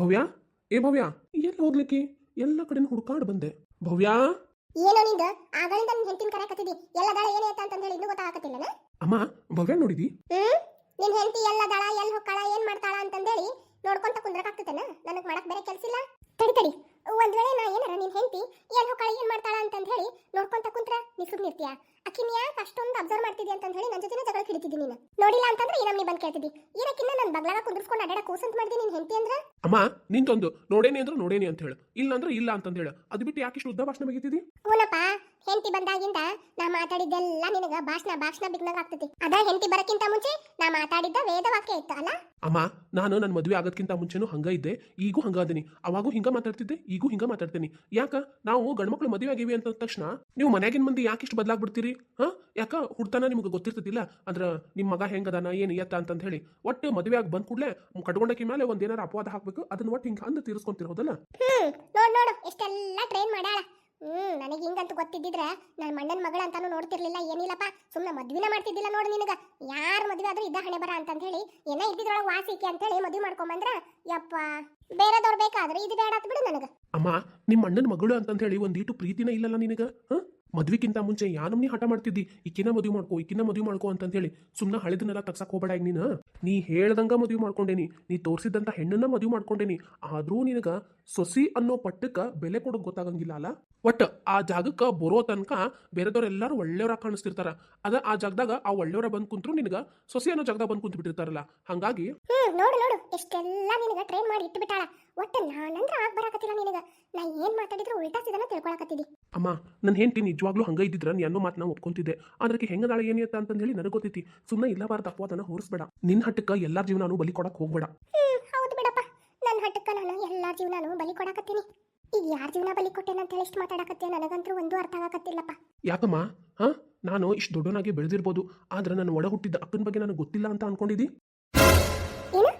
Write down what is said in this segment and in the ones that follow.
ಭವ್ಯ? ಏ ಭವ್ಯ ಎಲ್ಲಿ ಹೋಗ್ಲಿಕ್ಕೆ ಎಲ್ಲ ಕಡೆ ಹುಡುಕಾಡ್ ಬಂದೆ. ಭವ್ಯ? ಏನೋ ನಿಂದ? ಆಗಳಿಂದ ನಿನ್ ಹೆಂಡತಿನ ಕರೆಕತ್ತಿದಿ ಎಲ್ಲದಾಳ ಏನೇ ಅಂತ ಅಂತ ಹೇಳಿ ಇನ್ನೂ ಗೊತ್ತಾಗತ್ತಿಲ್ಲನ ಅಮ್ಮ ಭವ್ಯ ನೋಡಿದಿ? ಹ್ಮ್? ನಿನ್ ಹೆಂಡತಿ ಎಲ್ಲದಾಳ ಎಲ್ಲಿ ಹೊಕ್ಕಾಳ ಏನ್ ಮಾಡ್ತಾಳ ಅಂತಂದೇಳಿ ನೋಡ್ಕೊಂತ ಕುಂದ್ರಕಾಗ್ತದನ ನನಗೆ ಮಾಡಕ್ ಬೇರೆ ಕೆಲಸ ಇಲ್ಲ ತಡಿ ತಡಿ. ಒಂದ್ ವೇಳೆ ನಾ ಏನಾರ ನಿನ್ ಹೆಂಡತಿ ಎಲ್ಲಿ ಹೊಕ್ಕಾಳ ಏನ್ ಮಾಡ್ತಾಳ ಅಂತಂದ ಹೇಳಿ ನೋಡ್ಕೊಂತ ಕುಂತ್ರ ನೀ ಸುಮ್ನಿರ್ತೀಯ ಅಕ್ಕಿನ ಯಾಕೆ ಅಷ್ಟೊಂದು ಅಬ್ಸರ್ವ್ ಮಾಡ್ತಿದ್ದಿ ಅಂತ ಹೇಳಿ ನನ್ನ ಜೊತೆ ಜಗಳ ಹಿಡಿತಿದ್ದಿ ನೀನು. ನೋಡಿಲ್ಲ ಅಂತಂದ್ರೆ ಈ ನಮ್ನಿ ಬಂದ್ ಕೇಳ್ತಿದ್ದಿ. ಏನಕ್ಕಿನ್ನ ನನ್ ಬಗ್ಲಾಗ ಕುಂದ್ರಸ್ಕೊಂಡು ಅಡ್ಯಾಡ ಕೂಸಂತ ಮಾಡಿದೆ ನಿನ್ ಹೆಂಡತಿ ಅಂದ್ರ? ಅಮ್ಮ ನಿಂತೊಂದು ನೋಡೇನಿ ಅಂದ್ರೆ ನೋಡೇನಿ ಅಂತ ಹೇಳು. ಇಲ್ಲ ಅಂದ್ರೆ ಇಲ್ಲ ಅಂತಂದ ಹೇಳು. ಅದು ಬಿಟ್ಟು ಯಾಕೆ ಇಷ್ಟು ಉದ್ದ ಭಾಷಣ ಮುಗಿತಿದಿ? ಹೂನಪ್ಪ ಹೆಂಡತಿ ಬಂದಾಗಿಂದ ನಾ ಮಾತಾಡಿದ್ದೆಲ್ಲ ನಿನಗ ಭಾಷಣ ಭಾಷಣ ಬಿಗ್ನಾಗ ಆಗ್ತೈತಿ. ಅದ ಹೆಂಡತಿ ಬರಕ್ಕಿಂತ ಮುಂಚೆ ನಾ ಮಾತಾಡಿದ್ದ ವೇದ ವಾಕ್ಯ ಇತ್ತು ಅಲ್ಲ? ಅಮ್ಮ ನಾನು ನನ್ನ ಮದುವೆ ಆಗೋದ್ಕಿಂತ ಮುಂಚೆನು ಹಂಗ ಇದ್ದೆ ಈಗೂ ಹಂಗ ಅದೀನಿ. ಅವಾಗೂ ಹಿಂಗ ಮಾತಾಡ್ತಿದ್ದೆ ಈಗೂ ಹಿಂಗ ಮಾತಾಡ್ತೀನಿ. ಯಾಕ? ನಾವು ಗಂಡ್ಮಕ್ಳು ಮದುವೆ ಆಗಿವಿ ಅಂತ ತಕ್ಷಣ ನೀವು ಮನ್ಯಾಗಿನ ಮಂದಿ ಯಾಕೆ ಇಷ್ಟು ಬದಲಾಗ್ಬಿಡ್ತೀರಿ? ಹಾ? ಯಾಕ ಹುಡ್ತಾನ ನಿಮ್ಗೆ ಗೊತ್ತಿರ್ತದಿಲ್ಲ ಅಂದ್ರ ನಿಮ್ಮ ಮಗ ಹೆಂಗದಾನ ಏನು ಎತ್ತ ಅಂತ ಹೇಳಿ. ಒಟ್ಟು ಮದುವೆ ಆಗಿ ಬಂದ ಕೂಡಲೇ ಕಟ್ಕೊಂಡಕ್ಕಿ ಮೇಲೆ ಒಂದ್ ಏನಾರ ಅಪವಾದ ಹಾಕ್ಬೇಕು ಅದನ್ನ ಒಟ್ಟು ಹಿಂಗ ಅಂದ ತೀರಿಸ್ಕೊಂತಿರೋದಲ್ಲ? ಹ್ಮ್ ನೋಡ್ ನೋಡು ಎಷ್ಟೆಲ್ಲ ಟ್ರೈನ್ ಮಾಡ್ಯಾಳ. ಹ್ಮ್, ನನಗೆ ಹಿಂಗಂತ ಗೊತ್ತಿದ್ದಿದ್ರೆ ನನ್ನ ಮಣ್ಣನ ಮಗಳ ಅಂತಾನು ನೋಡ್ತಿರ್ಲಿಲ್ಲ, ಏನಿಲ್ಲಪ್ಪ ಸುಮ್ಮನೆ ಮದ್ವಿನ ಮಾಡ್ತಿದ್ದಿಲ್ಲ ನೋಡು ನಿನಗ. ಯಾರ ಮದ್ವೆ ಆದ್ರೂ ಇದ್ದ ಹಣೆ ಬರ ಅಂತ ಹೇಳಿ ಏನ ಇದ್ದಿದ್ರೊಳಗೆ ವಾಸಿಕೆ ಅಂತ ಹೇಳಿ ಮದ್ವೆ ಮಾಡ್ಕೊಂಬಂದ್ರ ಯಪ್ಪ, ಬೇರೆದವ್ರು ಬೇಕಾದ್ರೆ ಇದು ಬೇಡ ಬಿಡು ನನಗ. ಅಮ್ಮ ನಿಮ್ಮ ಅಣ್ಣನ ಮಗಳು ಅಂತಂತ ಹೇಳಿ ಒಂದೀಟು ಪ್ರೀತಿನ ಇಲ್ಲಲ್ಲ ನಿನಗ? ಮದ್ವಿಕಿಂತ ಮದ್ವಿಕ್ಕಿಂತ ಮುಂಚೆ ಯಾನಮ್ನಿ ಹಠ ಮಾಡ್ತಿದ್ದಿ, ಈಕಿನ ಮದುವೆ ಮಾಡ್ಕೋ ಈಕಿನ ಮದುವೆ ಮಾಡ್ಕೋ ಅಂತ ಹೇಳಿ ಸುಮ್ಮನೆ ಹಳೆದನ್ನೆಲ್ಲ ತಗ್ಸಕ್ ಹೋಗ್ಬೇಡ ಈಗ ನೀನು. ನೀ ಹೇಳ್ದಂಗ ಮದುವೆ ಮಾಡ್ಕೊಂಡೇನಿ, ನೀ ತೋರಿಸಿದಂಥ ಹೆಣ್ಣನ್ನ ಮದುವೆ ಮಾಡ್ಕೊಂಡೇನಿ, ಆದ್ರೂ ನಿನಗ ಸೊಸಿ ಅನ್ನೋ ಪಟ್ಟಕ್ಕೆ ಬೆಲೆ ಕೊಡೋಕೆ ಗೊತ್ತಾಗಂಗಿಲ್ಲ ಅಲ್ಲ? ಒಟ್ಟ ಆ ಜಾಗಕ್ಕೆ ಬರೋ ತನಕ ಬೇರೆದವ್ರೆಲ್ಲರೂ ಒಳ್ಳೆಯವರ ಕಾಣಿಸ್ತಿರ್ತಾರ. ಅದ ಆ ಜಾಗದಾಗ ಆ ಒಳ್ಳೆಯವರ ಬಂದು ಕುಂತ್ರು ನಿನಗ ಸೊಸೆ ಅನ್ನೋ ಜಾಗದಾಗ ಬಂದ್ ಕುಂತ ಬಿಟ್ಟಿರ್ತಾರಲ್ಲ ಹಂಗಾಗಿ ಹ್ಮ್ ನೋಡು ನೋಡು. ಎಷ್ಟೆಲ್ಲ ನಿನಗ ಟ್ರೈನ್ ಮಾಡಿ ಇಟ್ಟು ಬಿಟ್ಟಾಳ ಒಟ್ಟ ನಾನಂದ್ರ ಆಗ್ ಬರಾಕತ್ತಿಲ್ಲ ನಿನಗ. ನಾ ಏನ್ ಮಾತಾಡಿದ್ರು ಉಲ್ಟಾ ಸಿದನ ತಿಳ್ಕೊಳಕತ್ತಿದಿ ಅಮ್ಮ ನನ್ನ ಹೆಂಡತಿ ನಿಜವಾಗ್ಲೂ ಹಂಗ ಇದ್ದಿದ್ರ ನೀ ಅನ್ನೋ ಮಾತನ್ನ ಒಪ್ಕೊಂತಿದ್ದೆ. ಅದಕ್ಕೆ ಹೆಂಗದಾಳ ಏನಿಯತ್ತ ಅಂತ ಹೇಳಿ ನನಗೆ ಗೊತ್ತೈತಿ. ಸುಮ್ಮನೆ ಇಲ್ಲ ಬಾರ ಅಪವಾದನ ಹೊರಿಸ್ಬೇಡ. ನಿನ್ನ ಹಟ್ಟಕ್ಕ ಎಲ್ಲಾರ ಜೀವನಾನು ಬಲಿ ಕೊಡಕ್ ಹೋಗ್ಬೇಡ. ಹೌದು ಬಿಡಪ್ಪ. ನನ್ನ ಹಟ್ಟಕ್ಕ ನಾನು ಎಲ್ಲಾರ ಜೀವನಾನು ಬಲಿ ಕೊಡಾಕತ್ತೀನಿ. ಈಗ ಯಾರ ಜೀವನ ಬಲಿ ಕೊಟ್ಟೇನ ಅಂತ ಹೇಳಿ ಇಷ್ಟು ಮಾತಾಡಕತ್ತೀಯ? ನನಗಂತೂ ಒಂದು ಅರ್ಥ ಆಗಕತ್ತಿಲ್ಲಪ್ಪ. ಯಾಕಮ್ಮ? ಹಾ? ನಾನು ಇಷ್ಟು ದೊಡ್ಡನಾಗಿ ಬೆಳೆದಿರ್ಬೋದು. ಆದ್ರೆ ನನ್ನ ಒಡ ಹುಟ್ಟಿದ್ದ ಅಕ್ಕನ ಬಗ್ಗೆ ನನಗೆ ಗೊತ್ತಿಲ್ಲ ಅಂತ ಅನ್ಕೊಂಡಿದ್ದಿ ಏನು?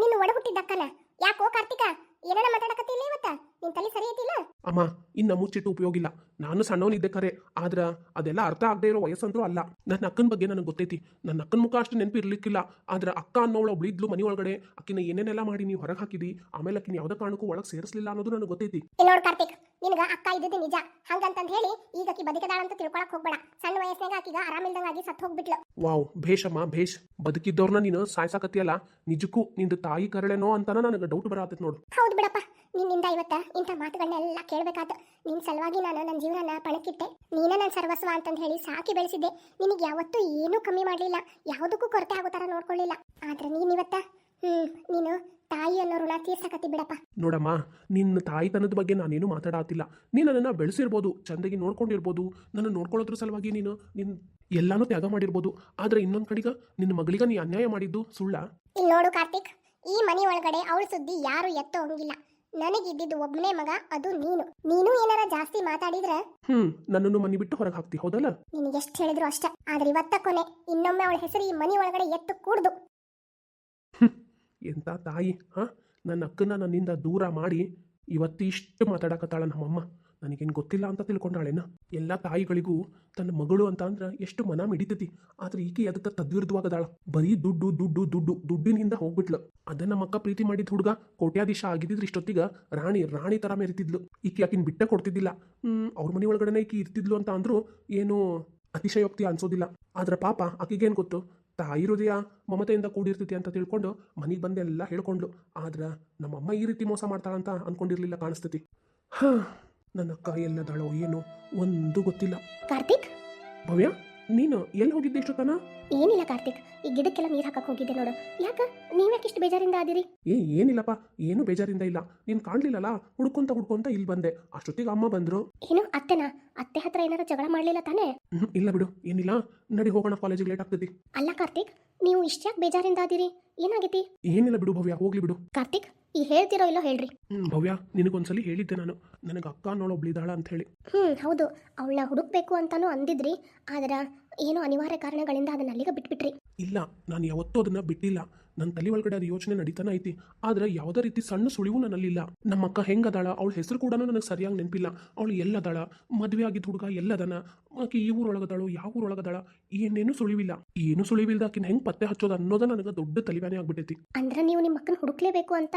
ನಿನ್ನ ಒಡ ಹುಟ್ಟಿದ್ದ ಅಕ್ಕನ? ಯಾಕೋ ಕಾರ್ತಿಕ? ಏನಾರ ಮಾತಾಡಕತ್ತಿಲ್ಲ ಇವತ್ತ? ನಿನ್ ತಲೆ ಸರಿ ಐತಿಲ್ಲ? ಅಮ್ಮ ಇನ್ನ ಮುಚ್ಚಿಟ್ಟು ಉಪಯೋಗ ಇಲ್ಲ ನಾನು ಸಣ್ಣವನಿದ್ದೆ ಖರೆ ಆದ್ರ ಅದೆಲ್ಲ ಅರ್ಥ ಆಗದೆ ಇರೋ ವಯಸ್ಸಂದ್ರೂ ಅಲ್ಲ. ನನ್ನ ಅಕ್ಕನ ಬಗ್ಗೆ ನನಗೆ ಗೊತ್ತೈತಿ. ನನ್ನ ಅಕ್ಕನ ಮುಖ ಅಷ್ಟು ನೆನಪಿರ್ಲಿಕ್ಕಿಲ್ಲ. ಆದ್ರ ಅಕ್ಕ ಅನ್ನೋಳು ಉಳಿದ್ಲು ಮನಿ ಒಳಗಡೆ. ಅಕ್ಕಿನ ಏನೇನೆಲ್ಲ ಮಾಡಿ ನೀವು ಹೊರಗೆ ಹಾಕಿದಿ? ಆಮೇಲೆ ಅಕ್ಕಿನ ಯಾವ್ದ ಕಾರಣಕ್ಕೂ ಒಳಗೆ ಸೇರಿಸಲಿಲ್ಲ ಅನ್ನೋದು ನನಗೆ ಗೊತ್ತೈತಿ. ನೋಡ್ ಕಾರ್ತಿಕ್ ನಿನಗ ಅಕ್ಕ ಇದ್ದದ್ದು ನಿಜ. ಹಂಗಂತಂದ್ ಹೇಳಿ ಈಗ ಆಕಿ ಬದುಕದಾಳ ಅಂತ ತಿಳ್ಕೊಳಕ್ ಹೋಗ್ಬೇಡ. ಸಣ್ಣ ವಯಸ್ಸಿನಾಗ ಆಕಿಗ ಆರಾಮಿಲ್ದಂಗಾಗಿ ಸತ್ ಹೋಗ್ಬಿಟ್ಲು ವಾವ್ ಭೇಷಮ್ಮ ಭೇಷ್. ಬದುಕಿದ್ದವ್ರನ್ನ ನೀನು ಸಾಯ್ಸಾಕತ್ತಿಯಲ್ಲ? ನಿಜಕ್ಕೂ ನಿಂದು ತಾಯಿ ಕರಳೆನೋ ಅಂತಾನ ನನಗೆ ಡೌಟ್ ಬರತ್ತೈತೆ ನೋಡು. ಹೌದು ಬಿಡಪ್ಪ. ನಿನ್ನಿಂದ ಇವತ್ತ ಇಂಥ ಮಾತುಗಳನ್ನೆಲ್ಲ ಕೇಳ್ಬೇಕಾತ. ನಿನ್ನ ಸಲುವಾಗಿ ನಾನು ನನ್ನ ಜೀವನನ ಪಣಕ್ಕಿಟ್ಟೆ. ನೀನ ನನ್ನ ಸರ್ವಸ್ವ ಅಂತಂದು ಹೇಳಿ ಸಾಕಿ ಬೆಳೆಸಿದ್ದೆ. ನಿನಗೆ ಯಾವತ್ತೂ ಏನೂ ಕಮ್ಮಿ ಮಾಡಲಿಲ್ಲ. ಯಾವುದಕ್ಕೂ ಕೊರತೆ ಆಗೋ ಥರ ನೋಡ್ಕೊಳ್ಳಿಲ್ಲ. ಆದ್ರೆ ನೀನು ಇವತ್ತ ಹ್ಮ್ ನೀನು ತಾಯಿ ಅನ್ನೋ ಋಣ ತೀರ್ಸಕತ್ತಿ ಬಿಡಪ್ಪ. ನೋಡಮ್ಮ ನಿನ್ನ ತಾಯಿತನದ ಬಗ್ಗೆ ನಾನೇನು ಮಾತಾಡತ್ತಿಲ್ಲ ನೀನು ನನ್ನನ್ನು ಬೆಳೆಸಿರ್ಬೋದು ಚಂದಾಗಿ ನೋಡ್ಕೊಂಡಿರ್ಬೋದು ನನ್ನ ನೋಡ್ಕೊಳ್ಳೋದ್ರ ಸಲುವಾಗಿ ನೀನು ನಿನ್ನ ಎಲ್ಲಾನು ತ್ಯಾಗ ಮಾಡಿರ್ಬೋದು. ಆದ್ರೆ ಇನ್ನೊಂದು ಕಡೆಗ ನಿನ್ನ ಮಗಳಿಗ ನೀ ಅನ್ಯಾಯ ಮಾಡಿದ್ದು ಸುಳ್ಳ? ಇಲ್ಲಿ ನೋಡು ಕಾರ್ತಿಕ್ ಈ ಮನೆ ಒಳಗಡೆ ಅವಳ ಸುದ್ದಿ ಯಾರು ಎತ್ತೋ ಹಂಗಿಲ್ಲ. ನನಗಿದ್ದಿದ್ದು ಒಬ್ಬನೇ ಮಗ ಅದು ನೀನು. ನೀನು ಏನಾರ ಜಾಸ್ತಿ ಮಾತಾಡಿದ್ರೆ? ಹ್ಮ್ ನನ್ನನ್ನು ಮನೆ ಬಿಟ್ಟು ಹೊರಗೆ ಹಾಕ್ತಿ ಹೌದಲ್ಲ? ನಿನಗೆ ಎಷ್ಟು ಹೇಳಿದ್ರು ಅಷ್ಟ. ಆದ್ರೆ ಇವತ್ತ ಕೊನೆ ಇನ್ನೊಮ್ಮೆ ಅವಳ ಹೆಸರು ಈ ಮನೆ ಒಳಗಡೆ ಎತ್ತು ಕೂಡ್ದು. ಎಂತ ತಾಯಿ ಹಾ? ನನ್ನ ಅಕ್ಕನ ನನ್ನಿಂದ ದೂರ ಮಾಡಿ ಇವತ್ತಿಷ್ಟು ಮಾತಾಡಕತ್ತಾಳ ನಮ್ಮಮ್ಮ. ನನಗೇನು ಗೊತ್ತಿಲ್ಲ ಅಂತ ತಿಳ್ಕೊಂಡಾಳೇನ? ಎಲ್ಲ ತಾಯಿಗಳಿಗೂ ತನ್ನ ಮಗಳು ಅಂತ ಅಂದ್ರೆ ಎಷ್ಟು ಮನ ಮಿಡಿತೈತಿ. ಆದ್ರೆ ಈಕೆ ಅದಕ್ಕೆ ತದ್ವಿರುದ್ಧವಾಗದಾಳ ಬರೀ ದುಡ್ಡು ದುಡ್ಡು ದುಡ್ಡು, ದುಡ್ಡಿನಿಂದ ಹೋಗ್ಬಿಟ್ಲು. ಅದ ನಮ್ಮ ಪ್ರೀತಿ ಮಾಡಿದ ಹುಡುಗ ಕೋಟ್ಯಾಧೀಶ ಆಗಿದ್ದಿದ್ರೆ ಇಷ್ಟೊತ್ತಿಗ ರಾಣಿ ರಾಣಿ ತರ ಮೆರಿತಿದ್ಲು. ಈಕೆ ಆಕಿನ ಬಿಟ್ಟ ಕೊಡ್ತಿದ್ದಿಲ್ಲ. ಅವ್ರ ಮನೆ ಒಳಗಡೆನೆ ಈಕಿ ಇರ್ತಿದ್ಲು ಅಂತ ಅಂದ್ರು ಏನು ಅತಿಶಯೋಕ್ತಿ ಅನ್ಸೋದಿಲ್ಲ. ಆದ್ರೆ ಪಾಪ ಆಕಿಗೇನು ಗೊತ್ತು? ತಾಯಿ ಹೃದಯ ಮಮತೆಯಿಂದ ಕೂಡಿರ್ತೈತಿ ಅಂತ ತಿಳ್ಕೊಂಡು ಮನೆಗೆ ಬಂದೆಲ್ಲ ಹೇಳ್ಕೊಂಡ್ಲು. ಆದ್ರೆ ನಮ್ಮಮ್ಮ ಈ ರೀತಿ ಮೋಸ ಮಾಡ್ತಾಳಂತ ಅನ್ಕೊಂಡಿರ್ಲಿಲ್ಲ ಕಾಣಿಸ್ತೈತಿ. ಹಾ. ನನ್ನ ಅಕ್ಕ ಎಲ್ಲದಾಳೋ ಏನು? ಒಂದು ಗೊತ್ತಿಲ್ಲ. ಕಾರ್ತಿಕ್? ಭವ್ಯ ನೀನು ಎಲ್ಲಿ ಹೋಗಿದ್ದೆ ಇಷ್ಟೊತ್ತನ? ಏನಿಲ್ಲ ಕಾರ್ತಿಕ್. ಈ ಗಿಡಕ್ಕೆಲ್ಲ ನೀರು ಹಾಕಕ್ ಹೋಗಿದ್ದೆ ನೋಡು. ಯಾಕ? ನೀವ್ಯಾಕಿಷ್ಟು ಬೇಜಾರಿಂದ ಆದಿರಿ? ಏ ಏನಿಲ್ಲಪ್ಪ. ಏನು ಬೇಜಾರಿಂದ ಇಲ್ಲ. ನೀನ್ ಕಾಣ್ಲಿಲ್ಲಲ್ಲ? ಹುಡ್ಕೊಂತ ಹುಡ್ಕೊಂತ ಇಲ್ಲಿ ಬಂದೆ. ಅಷ್ಟೊತ್ತಿಗೆ ಅಮ್ಮ ಬಂದ್ರು. ಏನು ಅತ್ತೆನಾ? ಅತ್ತೆ ಹತ್ರ ಏನಾರ ಜಗಳ ಮಾಡ್ಲಿಲ್ಲ ತಾನೇ? ಹ್ಮ್, ಇಲ್ಲ ಬಿಡು. ಏನಿಲ್ಲ. ನಡಿ ಹೋಗೋಣ ಕಾಲೇಜಿಗೆ ಲೇಟ್ ಆಗ್ತದೆ. ಅಲ್ಲ ಕಾರ್ತಿಕ್ ನೀವು ಇಷ್ಟ್ಯಾಕ್ ಬೇಜಾರಿಂದ ಆದಿರಿ ಏನಾಗೈತಿ? ಏನಿಲ್ಲ ಬಿಡು ಭವ್ಯ ಹೋಗ್ಲಿ ಬಿಡು. ಕಾರ್ತಿಕ್ ಈ ಹೇಳ್ತಿರೋ ಇಲ್ಲೋ ಹೇಳ್ರಿ. ಹ್ಮ್, ಭವ್ಯ ನಿನಗೊಂದ್ಸಲಿ ಹೇಳಿದ್ದೆ ನಾನು. ನನಗೆ ಅಕ್ಕ ಅನ್ನೋಳು ಒಬ್ಳಿದಾಳ ಅಂತ ಹೇಳಿ. ಹ್ಮ್ ಹೌದು. ಅವಳನ್ನ ಹುಡುಕ್ಬೇಕು ಅಂತಾನು ಅಂದಿದ್ರಿ. ಆದ್ರ ಏನೋ ಅನಿವಾರ್ಯ ಕಾರಣಗಳಿಂದ ಅದನ್ನ ಅಲ್ಲಿಗೆ ಬಿಟ್ಬಿಟ್ರಿ. ಇಲ್ಲ ನಾನು ಯಾವತ್ತೂ ಅದನ್ನ ಬಿಟ್ಟಿಲ್ಲ. ನನ್ನ ತಲೆ ಒಳಗಡೆ ಅದು ಯೋಚನೆ ನಡೀತಾನೆ ಐತಿ. ಆದ್ರೆ ಯಾವುದೇ ರೀತಿ ಸಣ್ಣ ಸುಳಿವು ನನ್ನಲ್ಲಿಲ್ಲ. ನಮ್ಮ ಅಕ್ಕ ಹೆಂಗದಾಳ ಅವಳ ಹೆಸರು ಕೂಡ ನನಗೆ ಸರಿಯಾಗಿ ನೆನಪಿಲ್ಲ. ಅವಳು ಎಲ್ಲದಾಳ ಮದುವೆ ಆಗಿದ್ದ ಹುಡುಗ ಎಲ್ಲದನ ಆಕೆ ಈ ಊರೊಳಗದಾಳು, ಯಾವ ಊರೊಳಗದಾಳ, ಏನೇನು ಸುಳಿವಿಲ್ಲ. ಏನು ಸುಳಿವಿಲ್ದ ಆಕಿನ ಹೆಂಗ್ ಪತ್ತೆ ಹಚ್ಚೋದು ಅನ್ನೋದ ನನಗೆ ದೊಡ್ಡ ತಲೆವಾನೆ ಆಗ್ಬಿಟ್ಟೈತಿ. ಅಂದ್ರೆ ನೀವು ನಿಮ್ಮ ಅಕ್ಕನ ಹುಡುಕ್ಲೇಬೇಕು ಅಂತ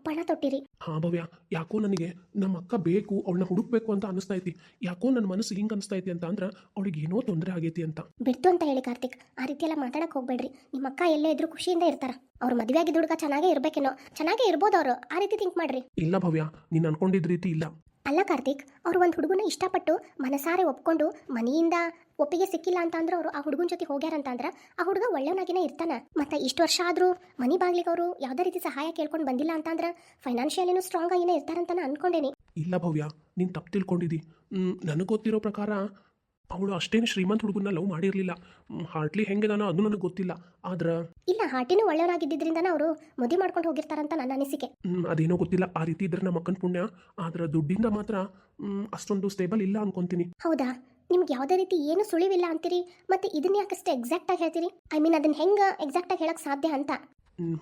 ಪಣ ತೊಟ್ಟಿರಿ. ಹಾ ಭವ್ಯ ಯಾಕೋ ನನಗೆ ನಮ್ಮ ಅಕ್ಕ ಬೇಕು ಅವಳನ್ನ ಹುಡುಕ್ಬೇಕು ಅಂತ ಅನಿಸ್ತಾ ಐತಿ ಯಾಕೋ ನನ್ನ ಮನಸ್ಸು ಹಿಂಗೆ ಅನಿಸ್ತಾ ಐತಿ ಅಂತ ಅಂದ್ರೆ ಅವಳಿಗೆ ಏನೋ ತೊಂದರೆ ಆಗೈತಿ ಅಂತ. ಬಿಟ್ಟು ಅಂತ ಹೇಳಿ ಕಾರ್ತಿಕ್. ಆ ರೀತಿ ಎಲ್ಲ ಮಾತಾಡಕ್ ಹೋಗ್ಬೇಡ್ರಿ. ನಿಮ್ಮ ಅಕ್ಕ ಎಲ್ಲೇ ಇದ್ರು ಖುಷಿಯಿಂದ ಇರ್ತಾರ. ಅವ್ರ ಮದುವೆ ಆಗಿದ್ದ ಹುಡುಗ ಚೆನ್ನಾಗೇ ಇರ್ಬೇಕೇನೋ. ಚೆನ್ನಾಗೇ ಇರ್ಬೋದು ಅವರು. ಆ ರೀತಿ ಥಿಂಕ್ ಮಾಡ್ರಿ. ಇಲ್ಲ ಭವ್ಯ ನೀನು ಅನ್ಕೊಂಡಿದ್ದ ರೀತಿ ಇಲ್ಲ. ಅಲ್ಲ ಕಾರ್ತಿಕ್ ಅವ್ರು ಒಂದು ಹುಡುಗನ ಇಷ್ಟಪಟ್ಟು ಮನಸಾರೆ ಒಪ್ಕೊಂಡು ಮನೆಯಿಂದ ಒಪ್ಪಿಗೆ ಸಿಕ್ಕಿಲ್ಲ ಅಂತ ಅಂದ್ರೆ ಅವರು ಆ ಹುಡುಗನ ಜೊತೆ ಹೋಗ್ಯಾರಂತಂದ್ರೆ ಆ ಹುಡುಗ ಒಳ್ಳೆಯವನಾಗಿನೇ ಇರ್ತಾನೆ. ಮತ್ತೆ ಇಷ್ಟು ವರ್ಷ ಆದರೂ ಮನಿ ಬಾಗ್ಲಿಗೆ ಅವರು ಯಾವುದೇ ರೀತಿ ಸಹಾಯ ಕೇಳ್ಕೊಂಡು ಬಂದಿಲ್ಲ ಅಂತ ಅಂದ್ರೆ ಫೈನಾನ್ಷಿಯಲಿನೂ ಸ್ಟ್ರಾಂಗ್ ಆಗಿನೇ ಇರ್ತಾರಂತ ನಾನು ಅನ್ಕೊಂಡೇನಿ. ಇಲ್ಲ ಭವ್ಯ ನೀನು ತಪ್ಪು ತಿಳ್ಕೊಂಡಿದ್ದಿ ನನಗೆ ಗೊತ್ತಿರೋ ಪ್ರಕಾರ ಅವಳು ಅಷ್ಟೇನು ಶ್ರೀಮಂತ ಹುಡುಗನ ಲವ್ ಮಾಡಿರಲಿಲ್ಲ. ಹಾರ್ಟ್ಲಿ ಹೆಂಗೆ ನಾನು ಅದು ನನಗೆ ಗೊತ್ತಿಲ್ಲ. ಆದ್ರೆ ಇಲ್ಲ ಹಾರ್ಟಿನೂ ಒಳ್ಳೆಯವನಾಗಿದ್ದರಿಂದ ಅವರು ಮದುವೆ ಮಾಡ್ಕೊಂಡು ಹೋಗಿರ್ತಾರಂತ ನನ್ನ ಅನಿಸಿಕೆ. ಅದೇನೋ ಗೊತ್ತಿಲ್ಲ. ಆ ರೀತಿ ಇದ್ರೆ ನಮ್ಮ ಅಕ್ಕನ ಪುಣ್ಯ. ಆದ್ರೆ ದುಡ್ಡಿಂದ ಮಾತ್ರ ಅಷ್ಟೊಂದು ಸ್ಟೇಬಲ್ ಇಲ್ಲ ಅನ್ಕೊಂತೀನಿ. ಹೌದಾ? ನಿಮ್ಗೆ ಯಾವುದೇ ರೀತಿ ಏನು ಸುಳಿವಿಲ್ಲ ಅಂತೀರಿ? ಮತ್ತೆ ಇದನ್ನ ಯಾಕಷ್ಟು ಎಕ್ಸಾಕ್ಟ್ ಆಗಿ ಹೇಳ್ತೀರಿ? ಐ ಮೀನ್ ಅದನ್ನ ಹೆಂಗೆ ಎಕ್ಸಾಕ್ಟ್ ಆಗಿ ಹೇಳಕ್ ಸಾಧ್ಯ ಅಂತ?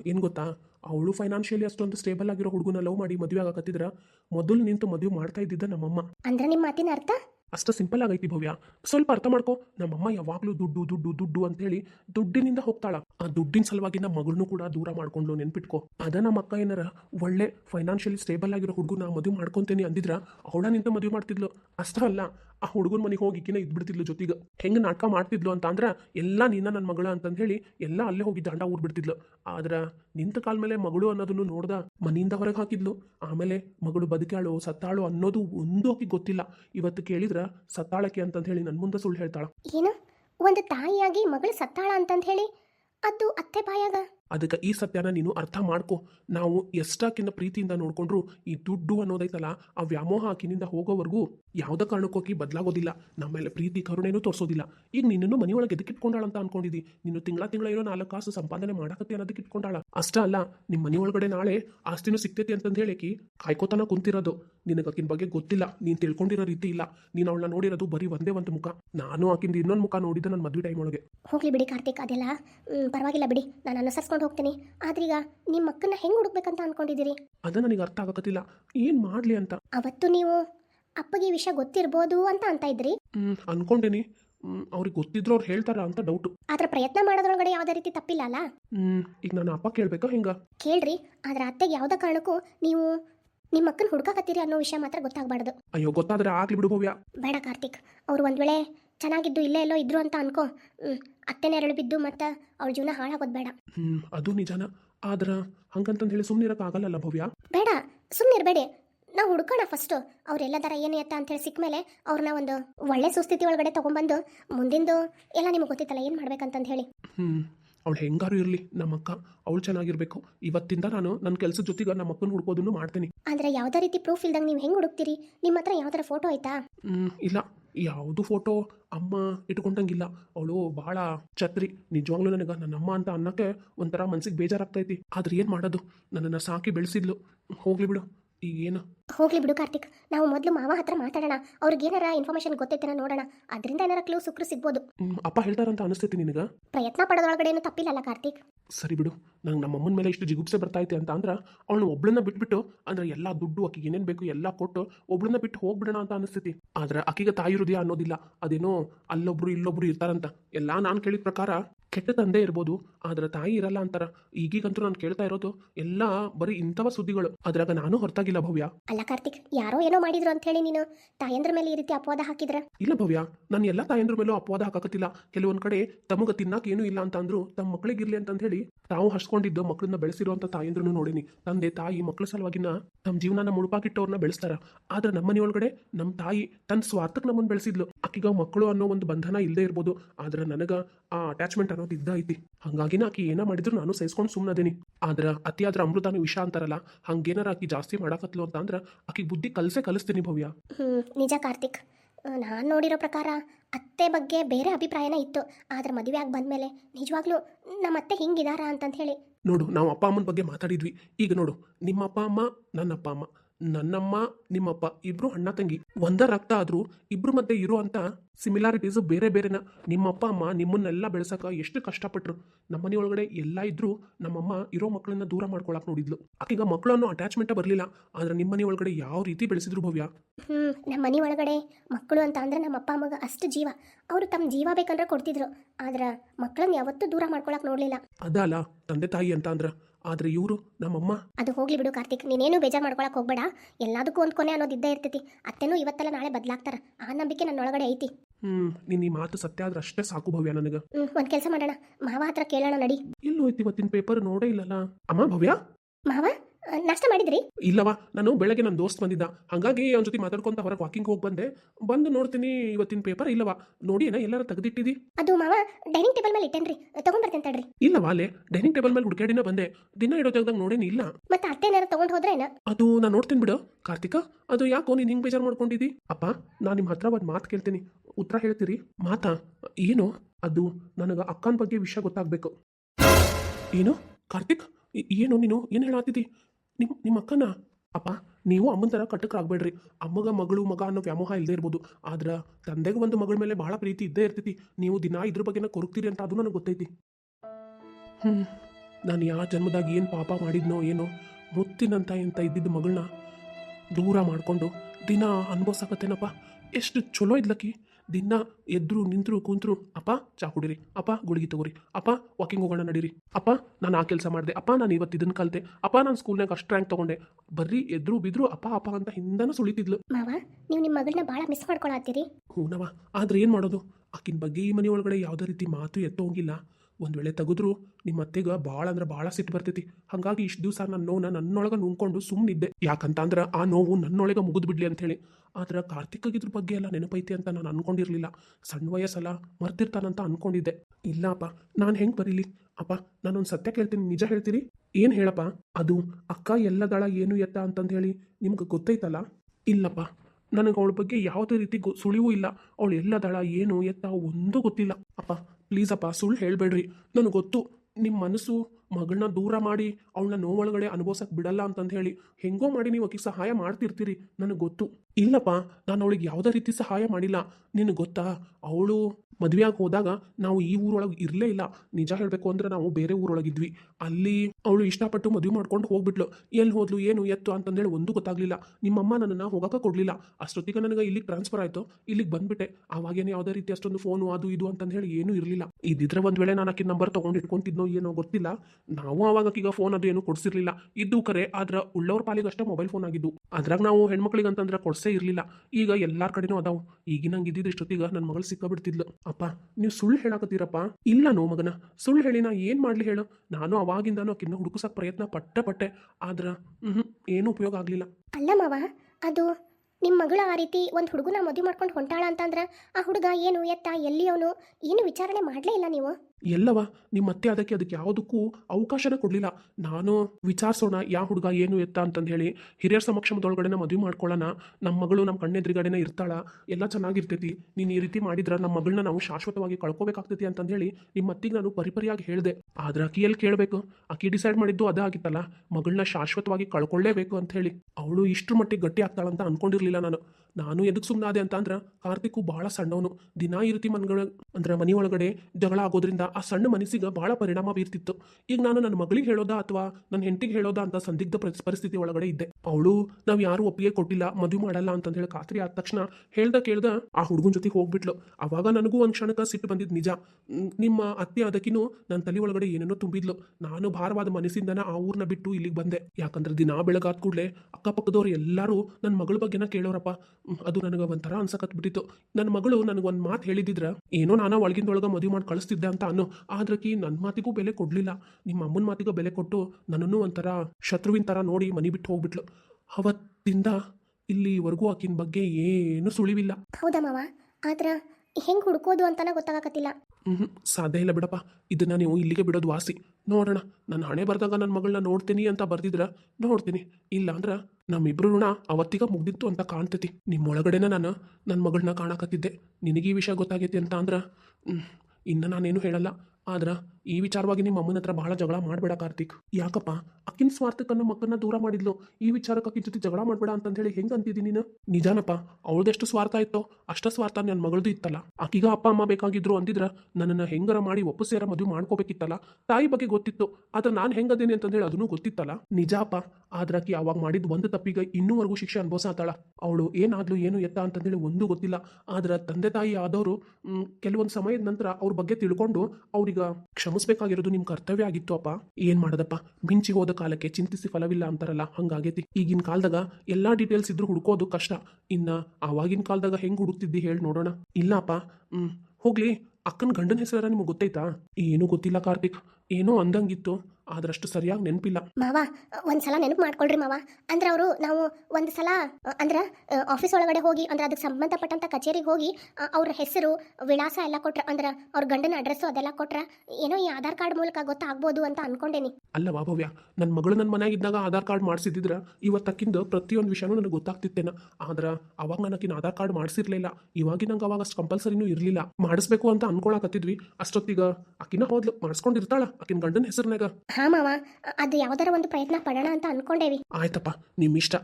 ಏನು ಗೊತ್ತಾ? ಅವಳು ಫೈನಾನ್ಷಿಯಲಿ ಅಷ್ಟೊಂದು ಸ್ಟೇಬಲ್ ಆಗಿರೋ ಹುಡುಗನ ಲವ್ ಮಾಡಿ ಮದುವೆ ಆಗಕತ್ತಿದ್ರ ಮೊದಲು ನಿಂತು ಮದುವೆ ಮಾಡ್ತಾ ಇದ್ದಿದ್ದ ನಮ್ಮಮ್ಮ. ಅಂದ್ರೆ ನಿಮ್ಮ ಮಾತಿನ ಅರ್ಥ? ಅಷ್ಟು ಸಿಂಪಲ್ ಆಗೈತಿ ಭವ್ಯ. ಸ್ವಲ್ಪ ಅರ್ಥ ಮಾಡ್ಕೊ. ನಮ್ಮಮ್ಮ ಯಾವಾಗಲೂ ದುಡ್ಡು ದುಡ್ಡು ದುಡ್ಡು ಅಂತೇಳಿ ದುಡ್ಡಿನಿಂದ ಹೋಗ್ತಾಳ. ಆ ದುಡ್ಡಿನ ಸಲುವಾಗಿ ನಮ್ಮ ಮಗಳನ್ನೂ ಕೂಡ ದೂರ ಮಾಡ್ಕೊಂಡು ನೆನ್ಪಿಟ್ಕೊ. ಅದ ನಮ್ಮ ಅಕ್ಕ ಏನಾರ ಒಳ್ಳೆ ಫೈನಾನ್ಷಿಯಲಿ ಸ್ಟೇಬಲ್ ಆಗಿರೋ ಹುಡುಗನ ಮದುವೆ ಮಾಡ್ಕೊಂತೇನೆ ಅಂದಿದ್ರ ಅವಳ ನಿಂತ ಮದುವೆ ಮಾಡ್ತಿದ್ಲು. ಅಷ್ಟೇ ಅಲ್ಲ. ಆ ಹುಡುಗನ ಮನೆಗೆ ಹೋಗಿ ಕಿನ್ನ ಇದ್ಬಿಡ್ತಿದ್ಲು ಜೊತೆಗೆ. ಹೆಂಗೆ ನಾಟಕ ಮಾಡ್ತಿದ್ಲು ಅಂತ ಅಂದ್ರೆ, ಎಲ್ಲ ನಿನ್ನ ನನ್ನ ಮಗಳ ಅಂತಂದು ಹೇಳಿ ಎಲ್ಲ ಅಲ್ಲೇ ಹೋಗಿ ದಂಡ ಊರ್ಬಿಡ್ತಿದ್ಲು ಆದ್ರೆ ನಿಂತ ಕಾಲ ಮೇಲೆ ಮಗಳು ಅನ್ನೋದನ್ನು ನೋಡ್ದ ಮನೆಯಿಂದ ಹೊರಗೆ ಹಾಕಿದ್ಲು. ಆಮೇಲೆ ಮಗಳು ಬದುಕಾಳು ಸತ್ತಾಳು ಅನ್ನೋದು ಒಂದು ಹೋಗಿ ಗೊತ್ತಿಲ್ಲ. ಇವತ್ತು ಕೇಳಿದ್ರ ಸತ್ತಾಳಕ್ಕೆ ಅಂತಂದು ಹೇಳಿ ನನ್ನ ಮುಂದೆ ಸುಳ್ಳು ಹೇಳ್ತಾಳ. ಏನು? ಒಂದು ತಾಯಿಯಾಗಿ ಮಗಳು ಸತ್ತಾಳ ಅಂತಂದು ಹೇಳಿ? ಅದು ಅತ್ತೆ ಬಾಯಾಗ? ಅದಕ್ಕೆ ಈ ಸತ್ಯನ ನೀನು ಅರ್ಥ ಮಾಡ್ಕೊ. ನಾವು ಎಷ್ಟಾಕಿನ ಪ್ರೀತಿಯಿಂದ ನೋಡಿಕೊಂಡ್ರು ಈ ದುಡ್ಡು ಅನ್ನೋದೈತಲ್ಲ, ಆ ವ್ಯಾಮೋಹ ಆಕಿನಿಂದ ಹೋಗೋವರೆಗೂ ಯಾವುದೇ ಕಾರಣಕ್ಕೋಗಿ ಬದಲಾಗೋದಿಲ್ಲ. ನಮ್ಮ ಮೇಲೆ ಪ್ರೀತಿ, ಕರುಣೆನೂ ತೋರಿಸೋದಿಲ್ಲ. ಈಗ ನಿನ್ನನ್ನು ಮನೆಯೊಳಗೆ ಎದಕ್ಕೆ ಇಟ್ಕೊಂಡಾಳ ಅಂತ ಅನ್ಕೊಂಡಿದ್ದಿ? ನೀನು ತಿಂಗಳ ತಿಂಗಳ ಏನೋ ನಾಲ್ಕು ಕಾಸು ಸಂಪಾದನೆ ಮಾಡಕತ್ತೆ ಅನ್ನೋದಕ್ಕೆ ಇಟ್ಕೊಂಡಾಳ. ಅಷ್ಟೇ ಅಲ್ಲ ನಿಮ್ಮ ಮನೆಯೊಳಗಡೆ ನಾಳೆ ಆಸ್ತಿನೂ ಸಿಗ್ತೈತಿ ಅಂತಂದು ಹೇಳಕಿ ಕಾಯ್ಕೋತನ ಕುಂತಿರೋದು. ನಿನಗೆ ಆಕಿನ ಬಗ್ಗೆ ಗೊತ್ತಿಲ್ಲ, ನೀನು ತಿಳ್ಕೊಂಡಿರೋ ರೀತಿ ಇಲ್ಲ. ನೀನು ಅವಳನ್ನ ನೋಡಿರೋದು ಬರೀ ಒಂದೇ ಒಂದು ಮುಖ. ನಾನು ಆಕಿಂದ ಇನ್ನೊಂದು ಮುಖ ನೋಡಿದ್ದೆ ನನ್ನ ಮದುವೆ ಟೈಮ್ ಒಳಗೆ. ಹೋಗ್ಲಿ ಬಿಡಿ ಕಾರ್ತಿಕ್, ಅದೆಲ್ಲ ಪರವಾಗಿಲ್ಲ ಬಿಡಿ. ನಾನು ಅನುಸರಿಸ್ಕೊಂಡು ಹೋಗ್ತೀನಿ. ಆದ್ರೀಗ ನಿಮ್ಮ ಅಕ್ಕನ ಹೆಂಗೆ ಹುಡುಕ್ಬೇಕಂತ ಅನ್ಕೊಂಡಿದ್ದೀರಿ? ಅದ ನನಗೆ ಅರ್ಥ ಆಗಕತ್ತಿಲ್ಲ. ಏನು ಮಾಡಲಿ ಅಂತ? ಅವತ್ತು ನೀವು ಅಪ್ಪಗೆ ಈ ವಿಷಯ ಗೊತ್ತಿರ್ಬೋದು ಅಂತ ಅಂತ ಇದ್ರಿ? ಹ್ಮ್, ಅನ್ಕೊಂಡೇನಿ. ಅವ್ರಿಗೆ ಗೊತ್ತಿದ್ರು ಅವ್ರು ಹೇಳ್ತಾರ ಅಂತ ಡೌಟು ಆದ್ರೆ ಪ್ರಯತ್ನ ಮಾಡೋದ್ರೊಳಗಡೆ ಯಾವುದೇ ರೀತಿ ತಪ್ಪಿಲ್ಲ ಅಲ್ಲ? ಹ್ಮ್ ಈಗ ನಾನು ಅಪ್ಪ ಕೇಳ್ಬೇಕಾ ಹಿಂಗ? ಕೇಳ್ರಿ ಆದ್ರೆ ಅತ್ತೆಗೆ ಯಾವುದೇ ಕಾರಣಕ್ಕೂ ನೀವು ನಿಮ್ಮ ಅಕ್ಕನ ಹುಡುಕಾಕತ್ತೀರಿ ಅನ್ನೋ ವಿಷಯ ಮಾತ್ರ ಗೊತ್ತಾಗಬಾರ್ದು. ಅಯ್ಯೋ ಗೊತ್ತಾದ್ರೆ ಆಗ್ಲಿ ಬಿಡು ಭವ್ಯ. ಬೇಡ ಕಾರ್ತಿಕ್ ಅವ್ರು ಒಂದು ವೇಳೆ ಚೆನ್ನಾಗಿದ್ದು ಇಲ್ಲೇ ಎಲ್ಲೋ ಇದ್ರು ಅಂತ ಅನ್ಕೋ. ಹ್ಮ್, ಅತ್ತೆ ನೆರಳು ಬಿದ್ದು ಮತ್ತು ಅವ್ಳ ಜೀವನ ಹಾಳಾಗೋದು ಬೇಡ. ಹ್ಮ್ ಅದು ನಿಜಾನ. ಆದ್ರ ಹಂಗಂತಂದು ಹೇಳಿ ಸುಮ್ಮನಿರಕ್ ಆಗಲ್ಲಲ್ಲ ಭವ್ಯ? ಬೇಡ ಸುಮ್ಮನೆ ಇರಬೇಡಿ. ನಾವು ಹುಡ್ಕೋಣ ಫಸ್ಟ್ ಅವ್ರೆಲ್ಲದರ ಏನು ಎತ್ತ ಅಂತ ಹೇಳಿ ಮೇಲೆ ಅವ್ರನ್ನ ಒಂದು ಒಳ್ಳೆ ಸುಸ್ಥಿತಿ ಒಳಗಡೆ ತೊಗೊಂಬಂದು ಮುಂದಿಂದು ಎಲ್ಲ ನಿಮಗೆ ಗೊತ್ತಿತ್ತಲ್ಲ ಏನು ಮಾಡ್ಬೇಕಂತಂದು ಹೇಳಿ. ಹ್ಮ್ ಅವಳು ಹೆಂಗಾರು ಇರಲಿ ನಮ್ಮ ಅಕ್ಕ ಅವಳು ಚೆನ್ನಾಗಿರ್ಬೇಕು. ಇವತ್ತಿಂದ ನಾನು ನನ್ನ ಕೆಲಸದ ಜೊತೆಗೆ ನಮ್ಮ ಅಕ್ಕನ ಹುಡ್ಕೋದನ್ನು ಮಾಡ್ತೀನಿ. ಆದ್ರೆ ಯಾವುದೇ ರೀತಿ ಪ್ರೂಫ್ ಇಲ್ದಂಗೆ ನೀವು ಹೆಂಗೆ ಹುಡುಕ್ತೀರಿ? ನಿಮ್ಮ ಹತ್ರ ಯಾವ್ದಾರ ಫೋಟೋ ಆಯ್ತಾ? ಹ್ಮ್ ಇಲ್ಲ. ಯಾವುದು ಫೋಟೋ ಅಮ್ಮ ಇಟ್ಕೊಂಡಂಗಿಲ್ಲ. ಅವಳು ಭಾಳ ಛತ್ರಿ. ನಿಜವಾಗ್ಲೂ ನನಗೆ ನನ್ನ ಅಮ್ಮ ಅಂತ ಅನ್ನಕ್ಕೆ ಒಂಥರ ಮನ್ಸಿಗೆ ಬೇಜಾರಾಗ್ತೈತಿ. ಆದ್ರೆ ಏನು ಮಾಡೋದು? ನನ್ನನ್ನು ಸಾಕಿ ಬೆಳೆಸಿದ್ಲು. ಹೋಗ್ಲಿ ಬಿಡು. ಈಗೇನು ಹೋಗ್ಲಿ ಬಿಡು ಕಾರ್ತಿಕ್ ನಾವು ಮೊದಲು ಮಾವ ಹತ್ರ ಮಾತಾಡೋಣ ಅವ್ರಿಗೆ ಏನಾರ ಇನ್ಫಾರ್ಮೇಷನ್ ಗೊತ್ತೈತೆ ನೋಡೋಣ ಅದರಿಂದ ಏನಾರ ಕ್ಲೂ ಸುಕ್ರು ಸಿಗ್ಬೋದು. ಹ್ಮ್, ಅಪ್ಪ ಹೇಳ್ತಾರಂತ ಅನಿಸ್ತೈತಿ ನಿನಗೆ? ಪ್ರಯತ್ನ ಪಡೋದ್ರೊಳಗಡೆ ಏನು ತಪ್ಪಿಲ್ಲಲ್ಲ ಕಾರ್ತಿಕ್. ಸರಿ ಬಿಡು ನಂಗೆ ನಮ್ಮ ಅಮ್ಮನ ಮೇಲೆ ಇಷ್ಟು ಜಿಗುಪ್ಸೆ ಬರ್ತೈತೆ ಅಂತ ಅಂದ್ರೆ ಅವಳನ್ನ ಒಬ್ಳನ್ನ ಬಿಟ್ಬಿಟ್ಟು ಅಂದ್ರೆ ಎಲ್ಲ ದುಡ್ಡು ಆಕಿಗೆ ಏನೇನು ಬೇಕು ಎಲ್ಲ ಕೊಟ್ಟು ಒಬ್ಳನ್ನ ಬಿಟ್ಟು ಹೋಗ್ಬಿಡೋಣ ಅಂತ ಅನಿಸ್ತೈತಿ. ಆದ್ರೆ ಆಕಿಗೆ ತಾಯಿ ಹೃದಯ ಅನ್ನೋದಿಲ್ಲ ಅದೇನೋ ಅಲ್ಲೊಬ್ರು ಇಲ್ಲೊಬ್ರು ಇರ್ತಾರಂತ. ಎಲ್ಲ ನಾನು ಕೇಳಿದ ಪ್ರಕಾರ ಕೆಟ್ಟ ತಂದೆ ಇರ್ಬೋದು ಆದ್ರೆ ತಾಯಿ ಇರಲ್ಲ ಅಂತಾರ. ಈಗೀಗಂತೂ ನಾನು ಕೇಳ್ತಾ ಇರೋದು ಎಲ್ಲ ಬರೀ ಇಂಥವ ಸುದ್ದಿಗಳು. ಅದ್ರಾಗ ನಾನು ಹೊರತಾಗಿಲ್ಲ ಭವ್ಯ. ಅಲ್ಲ ಕಾರ್ತಿಕ್ ಯಾರೋ ಏನೋ ಮಾಡಿದ್ರು ಅಂತ ಹೇಳಿ ನೀನು. ತಾಯಂದ್ರ ಮೇಲೆ ಈ ರೀತಿ ಅಪವಾದ ಹಾಕಿದ್ರ? ಇಲ್ಲ ಭವ್ಯ ನಾನು ಎಲ್ಲ ತಾಯಂದ್ರ ಮೇಲೂ ಅಪವಾದ ಹಾಕಕತ್ತಿಲ್ಲ. ಕೆಲವೊಂದ್ ಕಡೆ ತಮಗ ತಿನ್ನಕ್ ಏನೂ ಇಲ್ಲ ಅಂತ ಅಂದ್ರು ತಮ್ಮ ಮಕ್ಕಳಿಗಿರ್ಲಿ ಅಂತ ಹೇಳಿ ತಾವು ಹಸ್ಕೊಂಡಿದ್ದು ಮಕ್ಕಳನ್ನ ಬೆಳೆಸಿರುವಂತ ತಾಯಂದ್ರೂ ನೋಡಿನಿ. ತಂದೆ ತಾಯಿ ಮಕ್ಕಳ ಸಲುವಾಗಿನ ತಮ್ಮ ಜೀವನನ ಮುಡುಪಾಕಿಟ್ಟವ್ರನ್ನ ಬೆಳೆಸ್ತಾರ. ಆದ್ರೆ ನಮ್ಮ ಮನೆಯೊಳಗಡೆ ನಮ್ಮ ತಾಯಿ ತನ್ನ ಸ್ವಾರ್ಥಕ್ಕೆ ನಮ್ಮನ್ನು ಬೆಳೆಸಿದ್ಲು. ಅಕ್ಕಿಗ ಮಕ್ಕಳು ಅನ್ನೋ ಒಂದು ಬಂಧನ ಇಲ್ಲದೆ ಇರ್ಬೋದು. ಆದ್ರೆ ನನಗ ಆ ಅಟ್ಯಾಚ್ಮೆಂಟ್ ಅನ್ನೋದು ಇದ್ದ ಐತಿ. ಹಂಗಾಗಿ ಆಕಿ ಏನ ಮಾಡಿದ್ರು ನಾನು ಸಹಿಸ್ಕೊಂಡು ಸುಮ್ಮನದೇನಿ ಆದ್ರ ಅತಿಯಾದ್ರ ಅಮೃತಾನು ವಿಷ ಅಂತಾರಲ್ಲ ಹಂಗೇನಾರ ಆಕಿ ಜಾಸ್ತಿ ಮಾಡಾಕತ್ಲು ಅಂತ ಅಂದ್ರ ಆಕಿಗೆ ಬುದ್ಧಿ ಕಲ್ಸೇ ಕಲಿಸ್ತೀನಿ ಭವ್ಯ. ನಿಜ ಕಾರ್ತಿಕ್. ನಾನು ನೋಡಿರೋ ಪ್ರಕಾರ ಅತ್ತೆ ಬಗ್ಗೆ ಬೇರೆ ಅಭಿಪ್ರಾಯನ ಇತ್ತು. ಆದ್ರೆ ಮದುವೆ ಆಗಿ ಬಂದ್ಮೇಲೆ ನಿಜವಾಗ್ಲೂ ನಮ್ಮ ಅತ್ತೆ ಹಿಂಗಿದಾರ ಅಂತಂತ ಹೇಳಿ. ನೋಡು ನಾವು ಅಪ್ಪ ಅಮ್ಮನ ಬಗ್ಗೆ ಮಾತಾಡಿದ್ವಿ. ಈಗ ನೋಡು ನಿಮ್ಮ ಅಪ್ಪ ಅಮ್ಮ ನನ್ನ ಅಪ್ಪ ಅಮ್ಮ. ನನ್ನಮ್ಮ ನಿಮ್ಮಪ್ಪ ಇಬ್ರು ಅಣ್ಣ ತಂಗಿ. ಒಂದ ರಕ್ತ ಆದ್ರೂ ಇಬ್ರು ಮಧ್ಯೆ ಇರುವಂತ ಸಿಮಿಲಾರಿಟೀಸ್ ಬೇರೆ ಬೇರೆನ ನಿಮ್ಮಪ್ಪ ಅಮ್ಮ ನಿಮ್ಮನ್ನೆಲ್ಲ ಬೆಳೆಸಕ ಎಷ್ಟು ಕಷ್ಟಪಟ್ರು. ನಮ್ಮ ಒಳಗಡೆ ಎಲ್ಲ ಇದ್ರು ನಮ್ಮಮ್ಮ ಇರೋ ಮಕ್ಕಳನ್ನ ದೂರ ಮಾಡ್ಕೊಳಕ್ ನೋಡಿದ್ಲು. ಆಕೀಗ ಮಕ್ಕಳನ್ನು ಅಟ್ಯಾಚ್ಮೆಂಟ್ ಬರಲಿಲ್ಲ. ಆದ್ರೆ ನಿಮ್ಮನೆ ಒಳಗಡೆ ಯಾವ ರೀತಿ ಬೆಳೆಸಿದ್ರು ಭವ್ಯ? ಹ್ಮ್ ನಮ್ಮ ಮನೆ ಒಳಗಡೆ ಮಕ್ಕಳು ಅಂತ ಅಂದ್ರೆ ನಮ್ಮ ಅಪ್ಪ ಅಮ್ಮಗ ಅಷ್ಟು ಜೀವ. ಅವರು ತಮ್ಮ ಜೀವ ಬೇಕಂದ್ರೆ ಕೊಡ್ತಿದ್ರು. ಆದ್ರೆ ಮಕ್ಕಳನ್ನ ಯಾವತ್ತೂ ದೂರ ಮಾಡ್ಕೊಳಕ್ ನೋಡಲಿಲ್ಲ. ಅದಲ್ಲ ತಂದೆ ತಾಯಿ ಅಂತ ಅಂದ್ರ. ಆದ್ರೆ ಇವರು ನಮ್ಮಮ್ಮ. ಅದು ಹೋಗ್ಲಿ ಬಿಡು ಕಾರ್ತಿಕ್ ನೀನೇನು ಬೇಜಾರು ಮಾಡ್ಕೊಳಕ್ ಹೋಗ್ಬೇಡ. ಎಲ್ಲದಕ್ಕೂ ಒಂದ್ ಕೊನೆ ಅನ್ನೋದು ಇದ್ದೇ ಇರ್ತೈತಿ. ಅತ್ತೆನೂ ಇವತ್ತೆಲ್ಲ ನಾಳೆ ಬದಲಾಗ್ತಾರ. ಆ ನಂಬಿಕೆ ನನ್ನೊಳಗಡೆ ಐತಿ. ಹ್ಮ್ ನಿನ್ನ ಈ ಮಾತು ಸತ್ಯ ಆದ್ರೆ ಅಷ್ಟೇ ಸಾಕು ಭವ್ಯ ನನಗೆ. ಹ್ಮ್ ಒಂದ್ ಕೆಲಸ ಮಾಡೋಣ. ಮಾವ ಹತ್ರ ಕೇಳೋಣ ನಡಿ. ಎಲ್ಲಿ ಹೋಯ್ತು ಇವತ್ತಿನ ಪೇಪರ್ ನೋಡೇ ಇಲ್ಲಲ್ಲ. ಅಮ್ಮ ಭವ್ಯ? ಮಾವ? ನಾಷ್ಟ ಮಾಡಿದ್ರಿ? ಇಲ್ಲವಾ ನಾನು ಬೆಳಗ್ಗೆ ನನ್ನ ದೋಸ್ತ್ ಬಂದಿದ್ದ. ಹಾಗಾಗಿ ಅವನ ಜೊತೆ ಮಾತಾಡ್ಕೊಂತ ಹೊರಗೆ ವಾಕಿಂಗ್ ಹೋಗಿ ಬಂದೆ. ಬಂದು ನೋಡ್ತೀನಿ ಇವತ್ತಿನ ಪೇಪರ್ ಇಲ್ಲವಾ ನೋಡಿ ಏನ ಎಲ್ಲಾರ ತೆಗೆದಿಟ್ಟಿದಿ? ಅದು ಮಾವ ಡೈನಿಂಗ್ ಟೇಬಲ್ ಮೇಲೆ ಇಟ್ಟೇನ್ರಿ. ತಗೊಂಡ್ಬರ್ತೇನೆ ತಡ್ರಿ. ಇಲ್ಲವಾ ಅಲ್ಲೇ. ಡೈನಿಂಗ್ ಟೇಬಲ್ ಮೇಲೆ ಹುಡುಕಾಡಿನ ಬಂದೆ. ದಿನ ಇಡೋ ಜಾಗದಾಗ ನೋಡೇನಿ ಇಲ್ಲ. ಮತ್ತೆ ಅತ್ತೆನಾರ ತಗೊಂಡ್ ಹೋದ್ರೇನ? ಅದು ನಾನು ನೋಡ್ತೀನಿ ಬಿಡು. ಕಾರ್ತಿಕ ಅದು ಯಾಕೋ ನೀನು ಹಿಂಗ್ ಬೇಜಾರು ಮಾಡ್ಕೊಂಡಿದ್ದಿ ಅಪ್ಪ ನಾನು ನಿಮ್ಮ ಹತ್ರ ಒಂದು ಮಾತು ಕೇಳ್ತೀನಿ. ಉತ್ತರ ಹೇಳ್ತೀರಿ? ಮಾತಾ? ಏನು? ಅದು ನನಗೆ ಅಕ್ಕನ ಬಗ್ಗೆ ವಿಷಯ ಗೊತ್ತಾಗಬೇಕು. ಏನು? ಕಾರ್ತಿಕ್ ಏನು ನೀನು? ಏನು ಹೇಳಾತಿದ್ದಿ ನಿಮ್ಮ ನಿಮ್ಮ ಅಕ್ಕನ? ಅಪ್ಪ, ನೀವು ಅಮ್ಮನ ಥರ ಕಟ್ಟಕ್ರಾಗಬೇಡ್ರಿ ಅಮ್ಮಗ ಮಗಳು, ಮಗ ಅನ್ನೋ ವ್ಯಾಮೋಹ ಇಲ್ಲದೆ ಇರ್ಬೋದು. ಆದ್ರೆ ತಂದೆಗೆ ಒಂದು ಮಗಳ ಮೇಲೆ ಭಾಳ ಪ್ರೀತಿ ಇದ್ದೇ ಇರ್ತೈತಿ. ನೀವು ದಿನ ಇದ್ರ ಬಗ್ಗೆನ ಕೊರಗ್ತೀರಿ ಅಂತ ಅದು ನನಗೆ ಗೊತ್ತೈತಿ. ಹ್ಞೂ ನಾನು ಯಾವ ಜನ್ಮದಾಗ ಏನು ಪಾಪ ಮಾಡಿದ್ನೋ ಏನೋ ಮುತ್ತಿನಂತ ಅಂತ ಇದ್ದಿದ್ದ ಮಗಳನ್ನ ದೂರ ಮಾಡಿಕೊಂಡು ದಿನ ಅನುಭವಿಸಕತ್ತೇನಪ್ಪ. ಎಷ್ಟು ಚಲೋ ಇದ್ಲಕ್ಕಿ. ದಿನ ಎದ್ರು ನಿಂತರು ಕುಂತ್ರು ಅಪ್ಪ ಚಾ ಕುಡಿರಿ. ಅಪ್ಪ ಗುಳಿಗೆ ತಗೋರಿ. ಅಪ್ಪ ವಾಕಿಂಗ್ ಹೋಗೋಣ ನಡೀರಿ. ಅಪ್ಪ ನಾನು ಆ ಕೆಲಸ ಮಾಡಿದೆ. ಅಪ್ಪ ನಾನು ಇವತ್ತು ಇದನ್ನು ಕಲಿತೆ. ಅಪ್ಪ ನಾನು ಸ್ಕೂಲ್ನಾಗ ಅಷ್ಟು ರ್ಯಾಂಕ್ ತೊಗೊಂಡೆ. ಬರ್ರಿ ಎದ್ರು ಬಿದ್ರು ಅಪ್ಪ ಅಪ್ಪ ಅಂತ ಹಿಂದನೂ ಸುಳಿತಿದ್ಲು. ಮಾವ ನೀವು ನಿಮ್ಮ ಮಗಳನ್ನ ಭಾಳ ಮಿಸ್ ಮಾಡ್ಕೊಳತ್ತೀರಿ. ಹೂನವ ಆದ್ರೆ ಏನು ಮಾಡೋದು? ಆಕಿನ ಬಗ್ಗೆ ಈ ಮನೆ ಒಳಗಡೆ ಯಾವುದೇ ರೀತಿ ಮಾತು ಎತ್ತೋಂಗಿಲ್ಲ. ಒಂದು ವೇಳೆ ತೆಗೆದ್ರು ನಿಮ್ಮ ಅತ್ತೆಗೆ ಭಾಳ ಅಂದ್ರೆ ಭಾಳ ಸಿಟ್ಟು ಬರ್ತೈತಿ. ಹಾಗಾಗಿ ಇಷ್ಟು ದಿವಸ ನನ್ನ ನೋವನ್ನ ನನ್ನೊಳಗೆ ನುಂಗ್ಕೊಂಡು ಸುಮ್ಮನಿದ್ದೆ ಯಾಕಂತ ಅಂದ್ರೆ ಆ ನೋವು ನನ್ನೊಳಗೆ ಮುಗಿದು ಬಿಡ್ಲಿ ಅಂತೇಳಿ ಆದ್ರೆ ಕಾರ್ತಿಕ್ ಇದ್ರ ಬಗ್ಗೆ ಎಲ್ಲ ನೆನಪೈತಿ ಅಂತ ನಾನು ಅನ್ಕೊಂಡಿರ್ಲಿಲ್ಲ. ಸಣ್ಣ ವಯಸ್ಸಲ್ಲ ಮರ್ತಿರ್ತಾನಂತ ಅನ್ಕೊಂಡಿದ್ದೆ. ಇಲ್ಲ ಅಪ್ಪ ನಾನು ಹೆಂಗೆ ಬರೀಲಿ? ಅಪ್ಪ, ನಾನೊಂದು ಸತ್ಯ ಕೇಳ್ತೀನಿ, ನಿಜ ಹೇಳ್ತೀರಿ? ಏನು ಹೇಳಪ್ಪ? ಅದು ಅಕ್ಕ ಎಲ್ಲದಳ ಏನು ಎತ್ತ ಅಂತಂದು ಹೇಳಿ ನಿಮ್ಗೆ ಗೊತ್ತೈತಲ್ಲ? ಇಲ್ಲಪ್ಪ, ನನಗೆ ಅವಳ ಬಗ್ಗೆ ಯಾವುದೇ ರೀತಿ ಗೊ, ಸುಳಿವೂ ಇಲ್ಲ. ಅವಳು ಎಲ್ಲದಳ ಏನು ಎತ್ತ ಒಂದೂ ಗೊತ್ತಿಲ್ಲ. ಅಪ್ಪ ಪ್ಲೀಸ್ ಅಪ್ಪ, ಸುಳ್ಳು ಹೇಳಬೇಡ್ರಿ. ನನಗೆ ಗೊತ್ತು ನಿಮ್ಮ ಮನಸ್ಸು ಮಗಳನ್ನ ದೂರ ಮಾಡಿ, ಅವಳನ್ನ ನೋವೊಳಗಡೆ ಅನುಭವಿಸಕ್ಕೆ ಬಿಡಲ್ಲ ಅಂತಂದು ಹೇಳಿ ಹೆಂಗೋ ಮಾಡಿ ನೀವು ಆಕಿಗೆ ಸಹಾಯ ಮಾಡ್ತಿರ್ತೀರಿ, ನನಗೆ ಗೊತ್ತು. ಇಲ್ಲಪ್ಪ, ನಾನು ಅವಳಿಗೆ ಯಾವುದೇ ರೀತಿ ಸಹಾಯ ಮಾಡಿಲ್ಲ. ನಿನಗೆ ಗೊತ್ತಾ? ಅವಳು ಮದುವೆಯಾಗಿ ಹೋದಾಗ ನಾವು ಈ ಊರೊಳಗೆ ಇರಲೇ ಇಲ್ಲ. ನಿಜ ಹೇಳಬೇಕು ಅಂದ್ರೆ ನಾವು ಬೇರೆ ಊರೊಳಗಿದ್ವಿ ಅಲ್ಲಿ ಅವಳು ಇಷ್ಟಪಟ್ಟು ಮದುವೆ ಮಾಡ್ಕೊಂಡು ಹೋಗ್ಬಿಟ್ಲು. ಎಲ್ಲಿ ಹೋದ್ಲು, ಏನು, ಎತ್ತು ಅಂತಂದೇಳಿ ಒಂದು ಗೊತ್ತಾಗ್ಲಿಲ್ಲ. ನಿಮ್ಮಮ್ಮ ನನ್ನನ್ನು ಹೋಗಕ್ಕೆ ಕೊಡಲಿಲ್ಲ. ಅಷ್ಟೊತ್ತಿಗೆ ನನಗೆ ಇಲ್ಲಿಗೆ ಟ್ರಾನ್ಸ್ಫರ್ ಆಯಿತು. ಇಲ್ಲಿಗೆ ಬಂದ್ಬಿಟ್ಟೆ. ಅವಾಗೇನು ಯಾವುದೇ ರೀತಿ ಅಷ್ಟೊಂದು ಫೋನು ಅದು ಇದು ಅಂತಂದು ಹೇಳಿ ಏನೂ ಇರಲಿಲ್ಲ. ಇದ್ದಿದ್ರೆ ಒಂದು ವೇಳೆ ನಾನು ಆಕಿನ ನಂಬರ್ ತೊಗೊಂಡು ಇಟ್ಕೊಂತಿದ್ನೋ ಏನೋ ಗೊತ್ತಿಲ್ಲ. ನಾವು ಆವಾಗ ಈಗ ಫೋನ್ ಅದು ಏನು ಕೊಡ್ಸಿರ್ಲಿಲ್ಲ. ಇದ್ದು ಕರೆ, ಆದ್ರೆ ಉಳ್ಳವ್ರ ಪಾಲಿಗೆ ಅಷ್ಟೇ ಮೊಬೈಲ್ ಫೋನ್ ಆಗಿದ್ದು. ಅದ್ರಾಗ ನಾವು ಹೆಣ್ಮಕ್ಳಿಗೆ ಅಂತಂದ್ರೆ ಕೊಡ್ಸೇ ಇರಲಿಲ್ಲ. ಈಗ ಎಲ್ಲಾರ ಕಡೆನೂ ಅದಾವು. ಈಗಿನಂಗೆ ಇದ್ದಿದ್ದು ಇಷ್ಟೊತ್ತಿಗೆ ನನ್ನ ಮಗಳು ಸಿಕ್ಕಾಬಿಡ್ತಿದ್ಲು. ಅಪ್ಪ, ನೀವು ಸುಳ್ಳು ಹೇಳಕತ್ತೀರಪ್ಪ. ಇಲ್ಲ ನೋ ಮಗನ, ಸುಳ್ಳು ಹೇಳಿ ನಾ ಏನು ಮಾಡಲಿ ಹೇಳು. ನಾನು ಅವಾಗಿಂದನು ಆಕಿನ್ನ ಹುಡುಕಸಕ್ಕೆ ಪ್ರಯತ್ನ ಪಟ್ಟ ಪಟ್ಟೆ. ಆದ್ರೆ ಹ್ಞೂ ಏನೂ ಉಪಯೋಗ ಆಗಲಿಲ್ಲ. ಅಲ್ಲ ಮಾವ, ಅದು ನಿಮ್ಮ ಮಗಳು ಆ ರೀತಿ ಒಂದು ಹುಡುಗನ ಮದುವೆ ಮಾಡ್ಕೊಂಡು ಹೊಂಟಾಳ ಅಂತಂದ್ರೆ ಆ ಹುಡುಗ ಏನು ಎತ್ತ ಎಲ್ಲಿ ಅವನು ಏನು ವಿಚಾರಣೆ ಮಾಡಲೇ ಇಲ್ಲ ನೀವು? ಎಲ್ಲವ? ನಿಮ್ಮ ಅತ್ತೆ ಅದಕ್ಕೆ ಅದಕ್ಕೆ ಯಾವುದಕ್ಕೂ ಅವಕಾಶನ ಕೊಡಲಿಲ್ಲ. ನಾನು ವಿಚಾರಿಸೋಣ ಯಾವ ಹುಡುಗ ಏನು ಎತ್ತ ಅಂತಂದು ಹೇಳಿ. ಹಿರಿಯರ ಸಮಕ್ಷಮದೊಳಗಡೆನ ಮದುವೆ ಮಾಡ್ಕೊಳ್ಳೋಣ ನಮ್ಮ ಮಗಳು ನಮ್ಮ ಕಣ್ಣೆದ್ರಿಗಡೆನ ಇರ್ತಾಳ. ಎಲ್ಲ ಚೆನ್ನಾಗಿರ್ತೈತಿ. ನೀನು ಈ ರೀತಿ ಮಾಡಿದ್ರೆ ನಮ್ಮ ಮಗಳನ್ನ ನಾವು ಶಾಶ್ವತವಾಗಿ ಕಳ್ಕೋಬೇಕಾಗ್ತೈತಿ ಅಂತಂದು ಹೇಳಿ ನಿಮ್ಮ ಅತ್ತಿಗೆ ನಾನು ಪರಿಪರಿಯಾಗಿ ಹೇಳಿದೆ. ಆದ್ರೆ ಆಕಿ ಎಲ್ಲಿ ಕೇಳಬೇಕು. ಆಕಿ ಡಿಸೈಡ್ ಮಾಡಿದ್ದು ಅದೇ ಆಗಿತ್ತಲ್ಲ. ಮಗಳನ್ನ ಶಾಶ್ವತವಾಗಿ ಕಳ್ಕೊಳ್ಳೇಬೇಕು ಅಂತ ಹೇಳಿ. ಅವಳು ಇಷ್ಟ್ರ ಮಟ್ಟಿಗೆ ಗಟ್ಟಿ ಆಗ್ತಾಳಂತ ಅನ್ಕೊಂಡಿರ್ಲಿಲ್ಲ ನಾನು. ನಾನು ಎದಕ್ಕೆ ಸುಮ್ಮನಾದೆ ಅಂತ ಅಂದ್ರೆ ಕಾರ್ತಿಕ್ ಭಾಳ ಸಣ್ಣವನು. ದಿನ ಇರುತ್ತಿ ರೀತಿ ಮನ್ಗಳ, ಅಂದ್ರೆ ಮನೆ ಒಳಗಡೆ ಜಗಳ ಆಗೋದ್ರಿಂದ ಆ ಸಣ್ಣ ಮನಸ್ಸಿಗೆ ಭಾಳ ಪರಿಣಾಮ ಬೀರ್ತಿತ್ತು. ಈಗ ನಾನು ನನ್ನ ಮಗಳಿಗೆ ಹೇಳೋದಾ ಅಥವಾ ನನ್ನ ಹೆಂಡತಿಗೆ ಹೇಳೋದಾ ಅಂತ ಸಂದಿಗ್ಧ ಪರಿಸ್- ಪರಿಸ್ಥಿತಿ ಒಳಗಡೆ ಇದ್ದೆ. ಅವಳು, ನಾವು ಯಾರು ಒಪ್ಪಿಗೆ ಕೊಟ್ಟಿಲ್ಲ, ಮದುವೆ ಮಾಡಲ್ಲ ಅಂತ ಹೇಳಿ ಖಾತ್ರಿ ಆದ ತಕ್ಷಣ ಹೇಳ್ದ ಕೇಳ್ದ ಆ ಹುಡುಗನ ಜೊತೆ ಹೋಗ್ಬಿಟ್ಲು. ಅವಾಗ ನನಗೂ ಒಂದು ಕ್ಷಣಕ್ಕೆ ಸಿಟ್ಟು ಬಂದಿದ್ ನಿಜ. ನಿಮ್ಮ ಅತ್ತೆ ಅದಕ್ಕಿನೂ ನನ್ನ ತಲೆ ಒಳಗಡೆ ಏನೇನೋ ತುಂಬಿದ್ಲು. ನಾನು ಭಾರವಾದ ಮನಸ್ಸಿಂದನ ಆ ಊರ್ನ ಬಿಟ್ಟು ಇಲ್ಲಿಗೆ ಬಂದೆ. ಯಾಕಂದ್ರೆ ದಿನ ಬೆಳಗಾದ ಕೂಡಲೇ ಅಕ್ಕಪಕ್ಕದವ್ರು ಎಲ್ಲರೂ ನನ್ನ ಮಗಳ ಬಗ್ಗೆನ ಕೇಳೋರಪ್ಪ. ಅದು ನನಗೆ ಒಂಥರ ಅನ್ಸಕತ್ ಬಿಟ್ಟಿತ್ತು ನನ್ನ ಮಗಳು ನನಗೆ ಒಂದು ಮಾತು ಹೇಳಿದಿದ್ರ ಏನೋ ನಾನು ಒಳಗಿಂದೊಳಗೆ ಮದುವೆ ಮಾಡಿ ಕಳಿಸ್ತಿದ್ದೆ ಅಂತ ಅನ್ನೋ. ಆದ್ರಕಿ ನನ್ನ ಮಾತಿಗೂ ಬೆಲೆ ಕೊಡಲಿಲ್ಲ. ನಿಮ್ಮ ಅಮ್ಮನ ಮಾತಿಗೂ ಬೆಲೆ ಕೊಟ್ಟು ನನ್ನನ್ನು ಒಂಥರ ಶತ್ರುವಿನ ಥರ ನೋಡಿ ಮನೆ ಬಿಟ್ಟು ಹೋಗ್ಬಿಟ್ಲು. ಅವತ್ತಿಂದ ಇಲ್ಲಿವರೆಗೂ ಆಕಿನ ಬಗ್ಗೆ ಏನು ಸುಳಿವಿಲ್ಲ. ಹೌದಾ ಮಾವ? ಆದ್ರ ಹೆಂಗ್ ಹುಡ್ಕೋದು ಅಂತಾನೆ ಗೊತ್ತಾಗಕತ್ತಿಲ್ಲ. ಹ್ಞೂ ಸಾಧ್ಯ ಇಲ್ಲ ಬಿಡಪ್ಪ. ಇದನ್ನ ನೀವು ಇಲ್ಲಿಗೆ ಬಿಡೋದು ವಾಸಿ. ನೋಡೋಣ ನನ್ನ ಹಣೆ ಬರ್ದಾಗ ನನ್ನ ಮಗಳನ್ನ ನೋಡ್ತೀನಿ ಅಂತ ಬರ್ದಿದ್ರ ನೋಡ್ತೀನಿ. ಇಲ್ಲ ಅಂದ್ರೆ ನಮ್ಮಿಬ್ರು ಋಣ ಅವತ್ತಿಗ ಮುಗ್ದಿತ್ತು ಅಂತ ಕಾಣ್ತೈತಿ. ನಿಮ್ಮೊಳಗಡೆನ ನಾನು ನನ್ನ ಮಗಳನ್ನ ಕಾಣಕತ್ತಿದ್ದೆ. ನಿನಗೆ ಈ ವಿಷಯ ಗೊತ್ತಾಗೈತಿ ಅಂತ ಅಂದ್ರೆ ಇನ್ನು ನಾನೇನು ಹೇಳಲ್ಲ. ಆದ್ರೆ ಈ ವಿಚಾರವಾಗಿ ನಿಮ್ಮ ಅಮ್ಮನ ಹತ್ರ ಬಹಳ ಜಗಳ ಮಾಡಬೇಡ ಕಾರ್ತಿಕ್. ಯಾಕಪ್ಪ? ಅಕ್ಕಿನ ಸ್ವಾರ್ಥಕ್ಕನ್ನ ಮಕ್ಕನ್ನ ದೂರ ಮಾಡಿದ್ಲು. ಈ ವಿಚಾರಕ್ಕೆ ಅಕ್ಕಿ ಜೊತೆ ಜಗಳ ಮಾಡಬೇಡ ಅಂತ ಹೇಳಿ ಹೆಂಗೆ ಅಂತಿದ್ದೀನಿ ನೀನು? ನಿಜಾನಪ್ಪ, ಅವಳದೆಷ್ಟು ಸ್ವಾರ್ಥ ಇತ್ತೋ ಅಷ್ಟ ಸ್ವಾರ್ಥ ನನ್ನ ಮಗಳದು ಇತ್ತಲ್ಲ. ಆಕಿಗ ಅಪ್ಪ ಅಮ್ಮ ಬೇಕಾಗಿದ್ರು ಅಂದಿದ್ರ ನನ್ನನ್ನು ಹೆಂಗರ ಮಾಡಿ ಒಪ್ಪು ಸೇರ ಮದುವೆ ಮಾಡ್ಕೋಬೇಕಿತ್ತಲ್ಲ. ತಾಯಿ ಬಗ್ಗೆ ಗೊತ್ತಿತ್ತು, ಆದ್ರೆ ನಾನು ಅಂತ ಅಂತಂದೇಳಿ ಅದನ್ನು ಗೊತ್ತಿತ್ತಲ್ಲ. ನಿಜಾಪ ಆದ್ರೆ ಆಕಿ ಅವಾಗ ಮಾಡಿದ ಒಂದು ತಪ್ಪಿಗೆ ಇನ್ನೂವರೆಗೂ ಶಿಕ್ಷೆ ಅನುಭವಿಸತ್ತಾಳ ಅವಳು ಏನಾದ್ಲು ಏನು ಎತ್ತ ಅಂತಂದೇಳಿ ಒಂದೂ ಗೊತ್ತಿಲ್ಲ. ಆದ್ರೆ ತಂದೆ ತಾಯಿ ಆದವರು ಕೆಲವೊಂದು ಸಮಯದ ನಂತರ ಅವ್ರ ಬಗ್ಗೆ ತಿಳ್ಕೊಂಡು ಅವ್ರಿಗೆ ಅವ್ರೀಗ ಕ್ಷಮಿಸ್ಬೇಕಾಗಿರೋದು ನಿಮ್ ಕರ್ತವ್ಯ ಆಗಿತ್ತು ಅಪ್ಪ. ಏನ್ ಮಾಡೋದಪ್ಪ? ಮಿಂಚಿ ಹೋದ ಕಾಲಕ್ಕೆ ಚಿಂತಿಸಿ ಫಲವಿಲ್ಲ ಅಂತಾರಲ್ಲ, ಹಂಗಾಗೈತಿ. ಈಗಿನ ಕಾಲದಾಗ ಎಲ್ಲಾ ಡೀಟೇಲ್ಸ್ ಇದ್ರೂ ಹುಡುಕೋದು ಕಷ್ಟ. ಇನ್ನ ಆವಾಗಿನ ಕಾಲದಾಗ ಹೆಂಗ್ ಹುಡುಕ್ತಿದ್ದಿ ಹೇಳಿ ನೋಡೋಣ. ಇಲ್ಲಪ್ಪ ಹ್ಮ್, ಹೋಗ್ಲಿ. ಅಕ್ಕನ ಗಂಡನ ಹೆಸರ ನಿಮಗೆ ಗೊತ್ತೈತಾ ಏನೂ ಗೊತ್ತಿಲ್ಲ ಕಾರ್ತಿಕ್. ಏನೋ ಅಂದಂಗಿತ್ತು. ಆದ್ರಷ್ಟು ಸರಿಯಾಗಿ ನೆನಪಿಲ್ಲ. ಮಾವ ಒಂದ್ಸಲ ನೆನಪು ಮಾಡ್ಕೊಳ್ರಿ ಮಾವ. ಅಂದ್ರೆ ಅವರು ನಾವು ಒಂದು ಸಲ ಅಂದ್ರೆ ಆಫೀಸ್ ಒಳಗಡೆ ಹೋಗಿ ಅಂದ್ರೆ ಅದಕ್ಕೆ ಸಂಬಂಧಪಟ್ಟಂತ ಕಚೇರಿಗೆ ಹೋಗಿ ಅ, ಅವ್ರ ಹೆಸರು ವಿಳಾಸ ಎಲ್ಲ ಕೊಟ್ರ ಅಂದ್ರೆ ಅವ್ರ ಗಂಡನ ಅಡ್ರೆಸ್ಸು ಅದೆಲ್ಲ ಕೊಟ್ರ ಏನೋ ಈ ಆಧಾರ್ ಕಾರ್ಡ್ ಮೂಲಕ ಗೊತ್ತಾಗ್ಬೋದು ಅಂತ ಅನ್ಕೊಂಡೇನಿ. ಅಲ್ಲ ಭವ್ಯ ನನ್ನ ಮಗಳು ನನ್ನ ಮನೆಯಾಗಿದ್ದಾಗ ಆಧಾರ್ ಕಾರ್ಡ್ ಮಾಡಿಸಿದ್ರ ಇವತ್ತಕ್ಕಿಂದ ಪ್ರತಿಯೊಂದು ವಿಷಯನೂ ನನಗೆ ಗೊತ್ತಾಗ್ತಿತ್ತೇನ. ಆದ್ರೆ ಅವಾಗ ನನಗಿನ ಆಧಾರ್ ಕಾರ್ಡ್ ಮಾಡಿಸಿರ್ಲಿಲ್ಲ. ಇವಾಗಿ ನಂಗೆ ಅವಾಗ ಅಷ್ಟು ಕಂಪಲ್ಸರಿನೂ ಇರಲಿಲ್ಲ. ಮಾಡಿಸ್ಬೇಕು ಅಂತ ಅನ್ಕೊಳಕತ್ತಿದ್ವಿ. ಅಷ್ಟೊತ್ತಿಗ ಆಕಿನ ಹೋದ್ಲು. ಮಾಡಿಸ್ಕೊಂಡಿರ್ತಾಳ ಆಕಿನ ಗಂಡನ ಹೆಸರಿನಾಗ ಹಾ ಮಾವ ಅದು ಯಾವ್ದಾರ ಒಂದು ಪ್ರಯತ್ನ ಪಡೋಣ ಅಂತ ಅನ್ಕೊಂಡೇವಿ. ಆಯ್ತಪ್ಪ ನಿಮ್ಮ ಇಷ್ಟ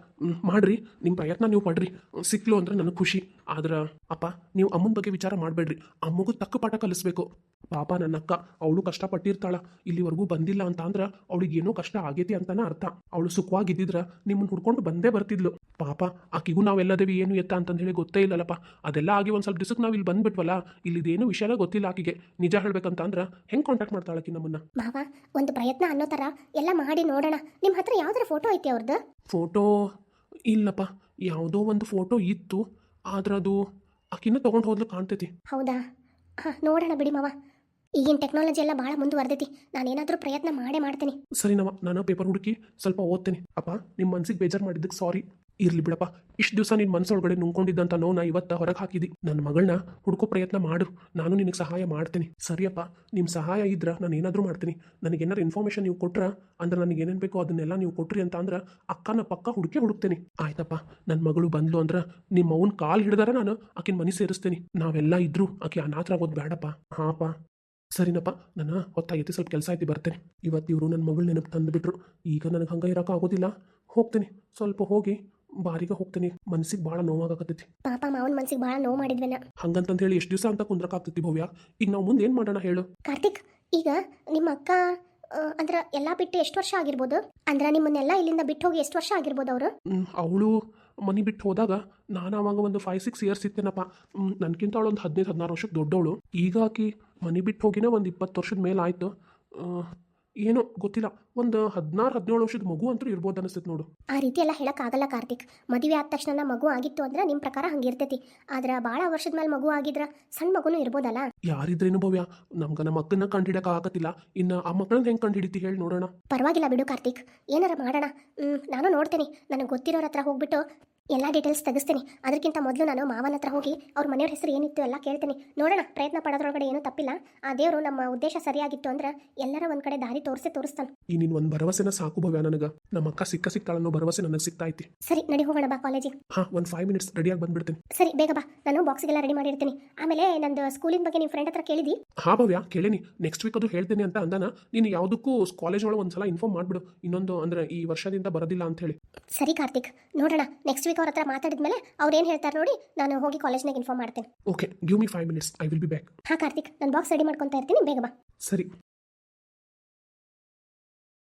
ಮಾಡ್ರಿ ನಿಮ್ಮ ಪ್ರಯತ್ನ ನೀವು ಪಡ್ರಿ. ಸಿಕ್ಲು ಅಂದ್ರೆ ನನಗೆ ಖುಷಿ. ಆದ್ರೆ, ಅಪ್ಪ, ನೀವು ಅಮ್ಮನ ಬಗ್ಗೆ ವಿಚಾರ ಮಾಡಬೇಡ್ರಿ. ಅಮ್ಮಗೂ ತಕ್ಕ ಪಾಠ ಕಲಿಸ್ಬೇಕು. ಪಾಪ ನನ್ನ ಅಕ್ಕ ಅವಳು ಕಷ್ಟಪಟ್ಟಿರ್ತಾಳ ಇಲ್ಲಿವರೆಗೂ ಬಂದಿಲ್ಲ ಅಂತ ಅಂದ್ರೆ ಅವಳಿಗೆ ಏನೋ ಕಷ್ಟ ಆಗೈತಿ ಅಂತಾನೆ ಅರ್ಥ. ಅವಳು ಸುಖವಾಗಿದ್ದಿದ್ರ ನಿಮ್ಮನ್ನ ಹುಡ್ಕೊಂಡು ಬಂದೇ ಬರ್ತಿದ್ಲು. ಪಾಪ ಆಕಿಗೂ ನಾವೆಲ್ಲದೇವಿ ಏನು ಎತ್ತ ಅಂತಂದು ಹೇಳಿ ಗೊತ್ತೇ ಇಲ್ಲಲ್ಲಪ್ಪ. ಅದೆಲ್ಲ ಆಗಿ ಒಂದು ಸ್ವಲ್ಪ ದಿವಸಕ್ಕೆ ನಾವು ಇಲ್ಲಿ ಬಂದ್ಬಿಟ್ವಲ್ಲ ಇಲ್ಲಿದೇನು ವಿಷಯ ಗೊತ್ತಿಲ್ಲ ಆಕಿಗೆ. ನಿಜ ಹೇಳ್ಬೇಕಂತ ಅಂದ್ರೆ ಹೆಂಗೆ ಕಾಂಟ್ಯಾಕ್ಟ್ ಮಾಡ್ತಾಳಕಿ ನಮ್ಮನ್ನ? ಮಾವ ಒಂದು ಪ್ರಯತ್ನ ಅನ್ನೋ ಥರ ಎಲ್ಲ ಮಾಡಿ ನೋಡೋಣ. ನಿಮ್ಮ ಹತ್ರ ಯಾವ್ದಾರ ಫೋಟೋ ಐತಿ ಅವ್ರದ್ದು ಫೋಟೋ ಇಲ್ಲಪ್ಪ ಯಾವುದೋ ಒಂದು ಫೋಟೋ ಇತ್ತು. ಆದ್ರೆ ಅದು ಆಕಿನ ತೊಗೊಂಡು ಹೋದ್ಲು ಕಾಣ್ತೈತಿ. ಹೌದಾ? ಹಾಂ ನೋಡೋಣ ಬಿಡಿ ಮಾವ. ಈಗಿನ ಟೆಕ್ನಾಲಜಿ ಎಲ್ಲ ಭಾಳ ಮುಂದುವರೆದೈತಿ. ನಾನೇನಾದರೂ ಪ್ರಯತ್ನ ಮಾಡೇ ಮಾಡ್ತೀನಿ. ಸರಿ ನವ, ನಾನು ಪೇಪರ್ ಹುಡುಕಿ ಸ್ವಲ್ಪ ಓದ್ತೇನೆ. ಅಪ್ಪ ನಿಮ್ಮ ಮನ್ಸಿಗೆ ಬೇಜಾರು ಮಾಡಿದ್ದಕ್ಕೆ ಸಾರಿ ಇರ್ಲಿ ಬಿಡಪ್ಪ. ಇಷ್ಟು ದಿವಸ ನಿನ್ನ ಮನಸ್ಸೊಳಗಡೆ ನುಂಗ್ಕೊಂಡಿದ್ದಂತ ನಾ ಇವತ್ತ ಹೊರಗೆ ಹಾಕಿದಿ. ನನ್ನ ಮಗಳನ್ನ ಹುಡ್ಕೋ ಪ್ರಯತ್ನ ಮಾಡು. ನಾನು ನಿನಗೆ ಸಹಾಯ ಮಾಡ್ತೀನಿ. ಸರಿಯಪ್ಪ ನಿಮ್ಮ ಸಹಾಯ ಇದ್ರೆ ನಾನು ಏನಾದರೂ ಮಾಡ್ತೀನಿ. ನನಗೇನಾರು ಇನ್ಫಾರ್ಮೇಷನ್ ನೀವು ಕೊಟ್ರ, ಅಂದ್ರೆ ನನಗೆ ಏನೇನು ಬೇಕೋ ಅದನ್ನೆಲ್ಲ ನೀವು ಕೊಟ್ರಿ ಅಂತ ಅಂದ್ರೆ ಅಕ್ಕನ ಪಕ್ಕ ಹುಡುಕಿ ಹುಡುಕ್ತೇನೆ. ಆಯ್ತಪ್ಪ ನನ್ನ ಮಗಳು ಬಂದ್ಲು ಅಂದ್ರೆ ನಿಮ್ಮ ಅವನ ಕಾಲು ಹಿಡಿದಾರ ನಾನು ಆಕಿನ ಮನೆ ಸೇರಿಸ್ತೀನಿ. ನಾವೆಲ್ಲ ಇದ್ರು ಆಕೆ ಅನಾಥರಾಗೋದು ಬೇಡಪ್ಪ ಹಾಪ. ಸರಿನಪ್ಪ ನನ್ನ ಹೊತ್ತಾಗೈತಿ ಸ್ವಲ್ಪ ಕೆಲಸ ಐತಿ ಬರ್ತೇನೆ. ಇವತ್ತು ಇವರು ನನ್ನ ಮಗಳು ನೆನಪು ತಂದುಬಿಟ್ರು. ಈಗ ನನಗೆ ಹಂಗೆ ಇರೋಕೆ ಆಗೋದಿಲ್ಲ. ಹೋಗ್ತೇನೆ. ಸ್ವಲ್ಪ ಹೋಗಿ ಬಾರಿಗೆ ಹೋಗ್ತೇನೆ. ಮನ್ಸಿಗೆ ಭಾಳ ನೋವಾಗತ್ತೈತಿ ಪಾಪ ಮಾವನ್ ಮನ್ಸಿಗೆ ಭಾಳ ನೋವು ಮಾಡಿದ್ವೆನ? ಹಂಗಂತಂತ ಹೇಳಿ ಎಷ್ಟು ದಿವಸ ಅಂತ ಕುಂದ್ರಕ್ಕಾಗ್ತೈತಿ ಭವ್ಯ. ಈಗ ನಾವು ಮುಂದೆ ಏನು ಮಾಡೋಣ ಹೇಳು? ಕಾರ್ತಿಕ್ ಈಗ ನಿಮ್ಮ ಅಕ್ಕ ಅಂದ್ರ ಎಲ್ಲ ಬಿಟ್ಟು ಎಷ್ಟು ವರ್ಷ ಆಗಿರ್ಬೋದು? ಅಂದ್ರ ನಿಮ್ಮನ್ನೆಲ್ಲ ಇಲ್ಲಿಂದ ಬಿಟ್ಟು ಹೋಗಿ ಎಷ್ಟು ವರ್ಷ ಆಗಿರ್ಬೋದು ಅವರು? ಅವಳು ಮನೆ ಬಿಟ್ಟು ಹೋದಾಗ ನಾನು ಅವಾಗ ಒಂದು ಫೈವ್ ಸಿಕ್ಸ್ ಇಯರ್ಸ್ ಇತ್ತೇನಪ್ಪ. ನನಗಿಂತ ಅವಳು ಒಂದು ಹದಿನೈದು ಹದಿನಾರು ವರ್ಷಕ್ಕೆ ದೊಡ್ಡವಳು. ಈಗ ಆಕಿ ಮನೆ ಬಿಟ್ಟು ಹೋಗಿನ ಒಂದು ಇಪ್ಪತ್ತು ವರ್ಷದ ಮೇಲೆ ಆಯಿತು. ಏನೋ ಗೊತ್ತಿಲ್ಲ. ಒಂದು ಹದಿನಾರು ಹದಿನೇಳು ವರ್ಷದ ಮಗು ಅಂತೂ ಇರ್ಬೋದು ಅನಿಸ್ತೈತೆ ನೋಡು. ಆ ರೀತಿ ಎಲ್ಲ ಹೇಳೋಕ್ಕಾಗಲ್ಲ ಕಾರ್ತಿಕ್. ಮದುವೆ ಆದ ತಕ್ಷಣ ಮಗು ಆಗಿತ್ತು ಅಂದ್ರೆ ನಿಮ್ಮ ಪ್ರಕಾರ ಹಂಗಿರ್ತೈತಿ ಆದ್ರೆ ಭಾಳ ವರ್ಷದ ಮೇಲೆ ಮಗು ಆಗಿದ್ರ ಸಣ್ಣ ಮಗುನು ಇರ್ಬೋದಲ್ಲ? ಯಾರಿದ್ರೇನು ಭವ್ಯ? ನಮ್ಗೆ ನಮ್ಮ ಅಕ್ಕನ ಕಂಡು ಆಗತ್ತಿಲ್ಲ. ಇನ್ನು ಆ ಮಕ್ಕಳನ್ನ ಹೆಂಗೆ ಕಂಡು ಹಿಡಿತಿ ಹೇಳಿ ನೋಡೋಣ. ಪರವಾಗಿಲ್ಲ ಬಿಡು ಕಾರ್ತಿಕ್. ಏನಾರ ಮಾಡೋಣ. ನಾನು ನೋಡ್ತೀನಿ. ನನಗೆ ಗೊತ್ತಿರೋರ ಹತ್ರ ಹೋಗ್ಬಿಟ್ಟು ಎಲ್ಲ ಡೀಟೇಲ್ಸ್ ತೆಗಿಸ್ತೀನಿ. ಅದಕ್ಕಿಂತ ಮೊದಲು ನಾನು ಮಾವನ ಹತ್ರ ಹೋಗಿ ಅವ್ರ ಮನೆಯವ್ರ ಹೆಸರು ಏನಿತ್ತು ಎಲ್ಲ ಕೇಳ್ತೀನಿ. ನೋಡೋಣ ಪ್ರಯತ್ನ ಪಡೋದ್ರೊಳಗಡೆ ಏನೂ ತಪ್ಪಿಲ್ಲ. ಆ ದೇವರು ನಮ್ಮ ಉದ್ದೇಶ ಸರಿಯಾಗಿತ್ತು ಅಂದ್ರೆ ಎಲ್ಲರ ಒಂದ್ ಕಡೆ ದಾರಿ ತೋರಿಸಿ ತೋರಿಸ್ತಾನೆ. ಈ ನಿನ್ ಒಂದ್ ಭರವಸೆನ ಸಾಕು ಭವ್ಯ ನನಗೆ. ನಮ್ಮ ಅಕ್ಕ ಸಿಕ್ಕ ಸಿಕ್ತಾಳನ್ನೋ ಭರವಸೆ ನನಗೆ ಸಿಗ್ತಾ ಐತಿ ಸರಿ ನಡಿ ಹೋಗೋಣ ಬಾ ಕಾಲೇಜಿಗೆ. ಹಾ ಒಂದು ಫೈವ್ ಮಿನಿಟ್ಸ್ ರೆಡಿಯಾಗಿ ಬಂದ್ಬಿಡ್ತೀನಿ. ಸರಿ ಬೇಗ ಬಾ. ನಾನು ಬಾಕ್ಸಿಗೆಲ್ಲ ರೆಡಿ ಮಾಡಿರ್ತೀನಿ. ಆಮೇಲೆ ನಂದು ಸ್ಕೂಲಿನ ಬಗ್ಗೆ ನಿಮ್ಮ ಫ್ರೆಂಡ್ ಹತ್ರ ಕೇಳಿದಿ ಹಾ ಭವ್ಯ ಕೇಳೇನಿ. ನೆಕ್ಸ್ಟ್ ವೀಕ್ ಅದು ಹೇಳ್ತೇನೆ ಅಂತ ಅಂದಾನ. ನೀನು ಯಾವುದಕ್ಕೂ ಕಾಲೇಜ್ ಒಳಗೆ ಒಂದ್ಸಲ ಇನ್ಫಾರ್ಮ್ ಮಾಡ್ಬಿಡು. ಇನ್ನೊಂದು ಅಂದ್ರೆ ಈ ವರ್ಷದಿಂದ ಬರೋದಿಲ್ಲ ಅಂತ ಹೇಳಿ. ಸರಿ ಕಾರ್ತಿಕ್ ನೋಡೋಣ. ನೆಕ್ಸ್ಟ್ ವೀಕ್ ಅವ್ರ ಹತ್ರ ಮಾತಾಡಿದ್ಮೇಲೆ ಅವ್ರು ಏನು ಹೇಳ್ತಾರೆ ನೋಡಿ ನಾನು ಹೋಗಿ ಕಾಲೇಜ್ನಾಗ ಇನ್ಫಾರ್ಮ್ ಮಾಡ್ತೇನೆ. Okay give me five minutes I will be back ಹಾಂ ಕಾರ್ತಿಕ್ ನಾನು ಬಾಕ್ಸ್ ರೆಡಿ ಮಾಡ್ಕೊತಾ ಇರ್ತೀನಿ ಬೇಗ ಬಾ. ಸರಿ.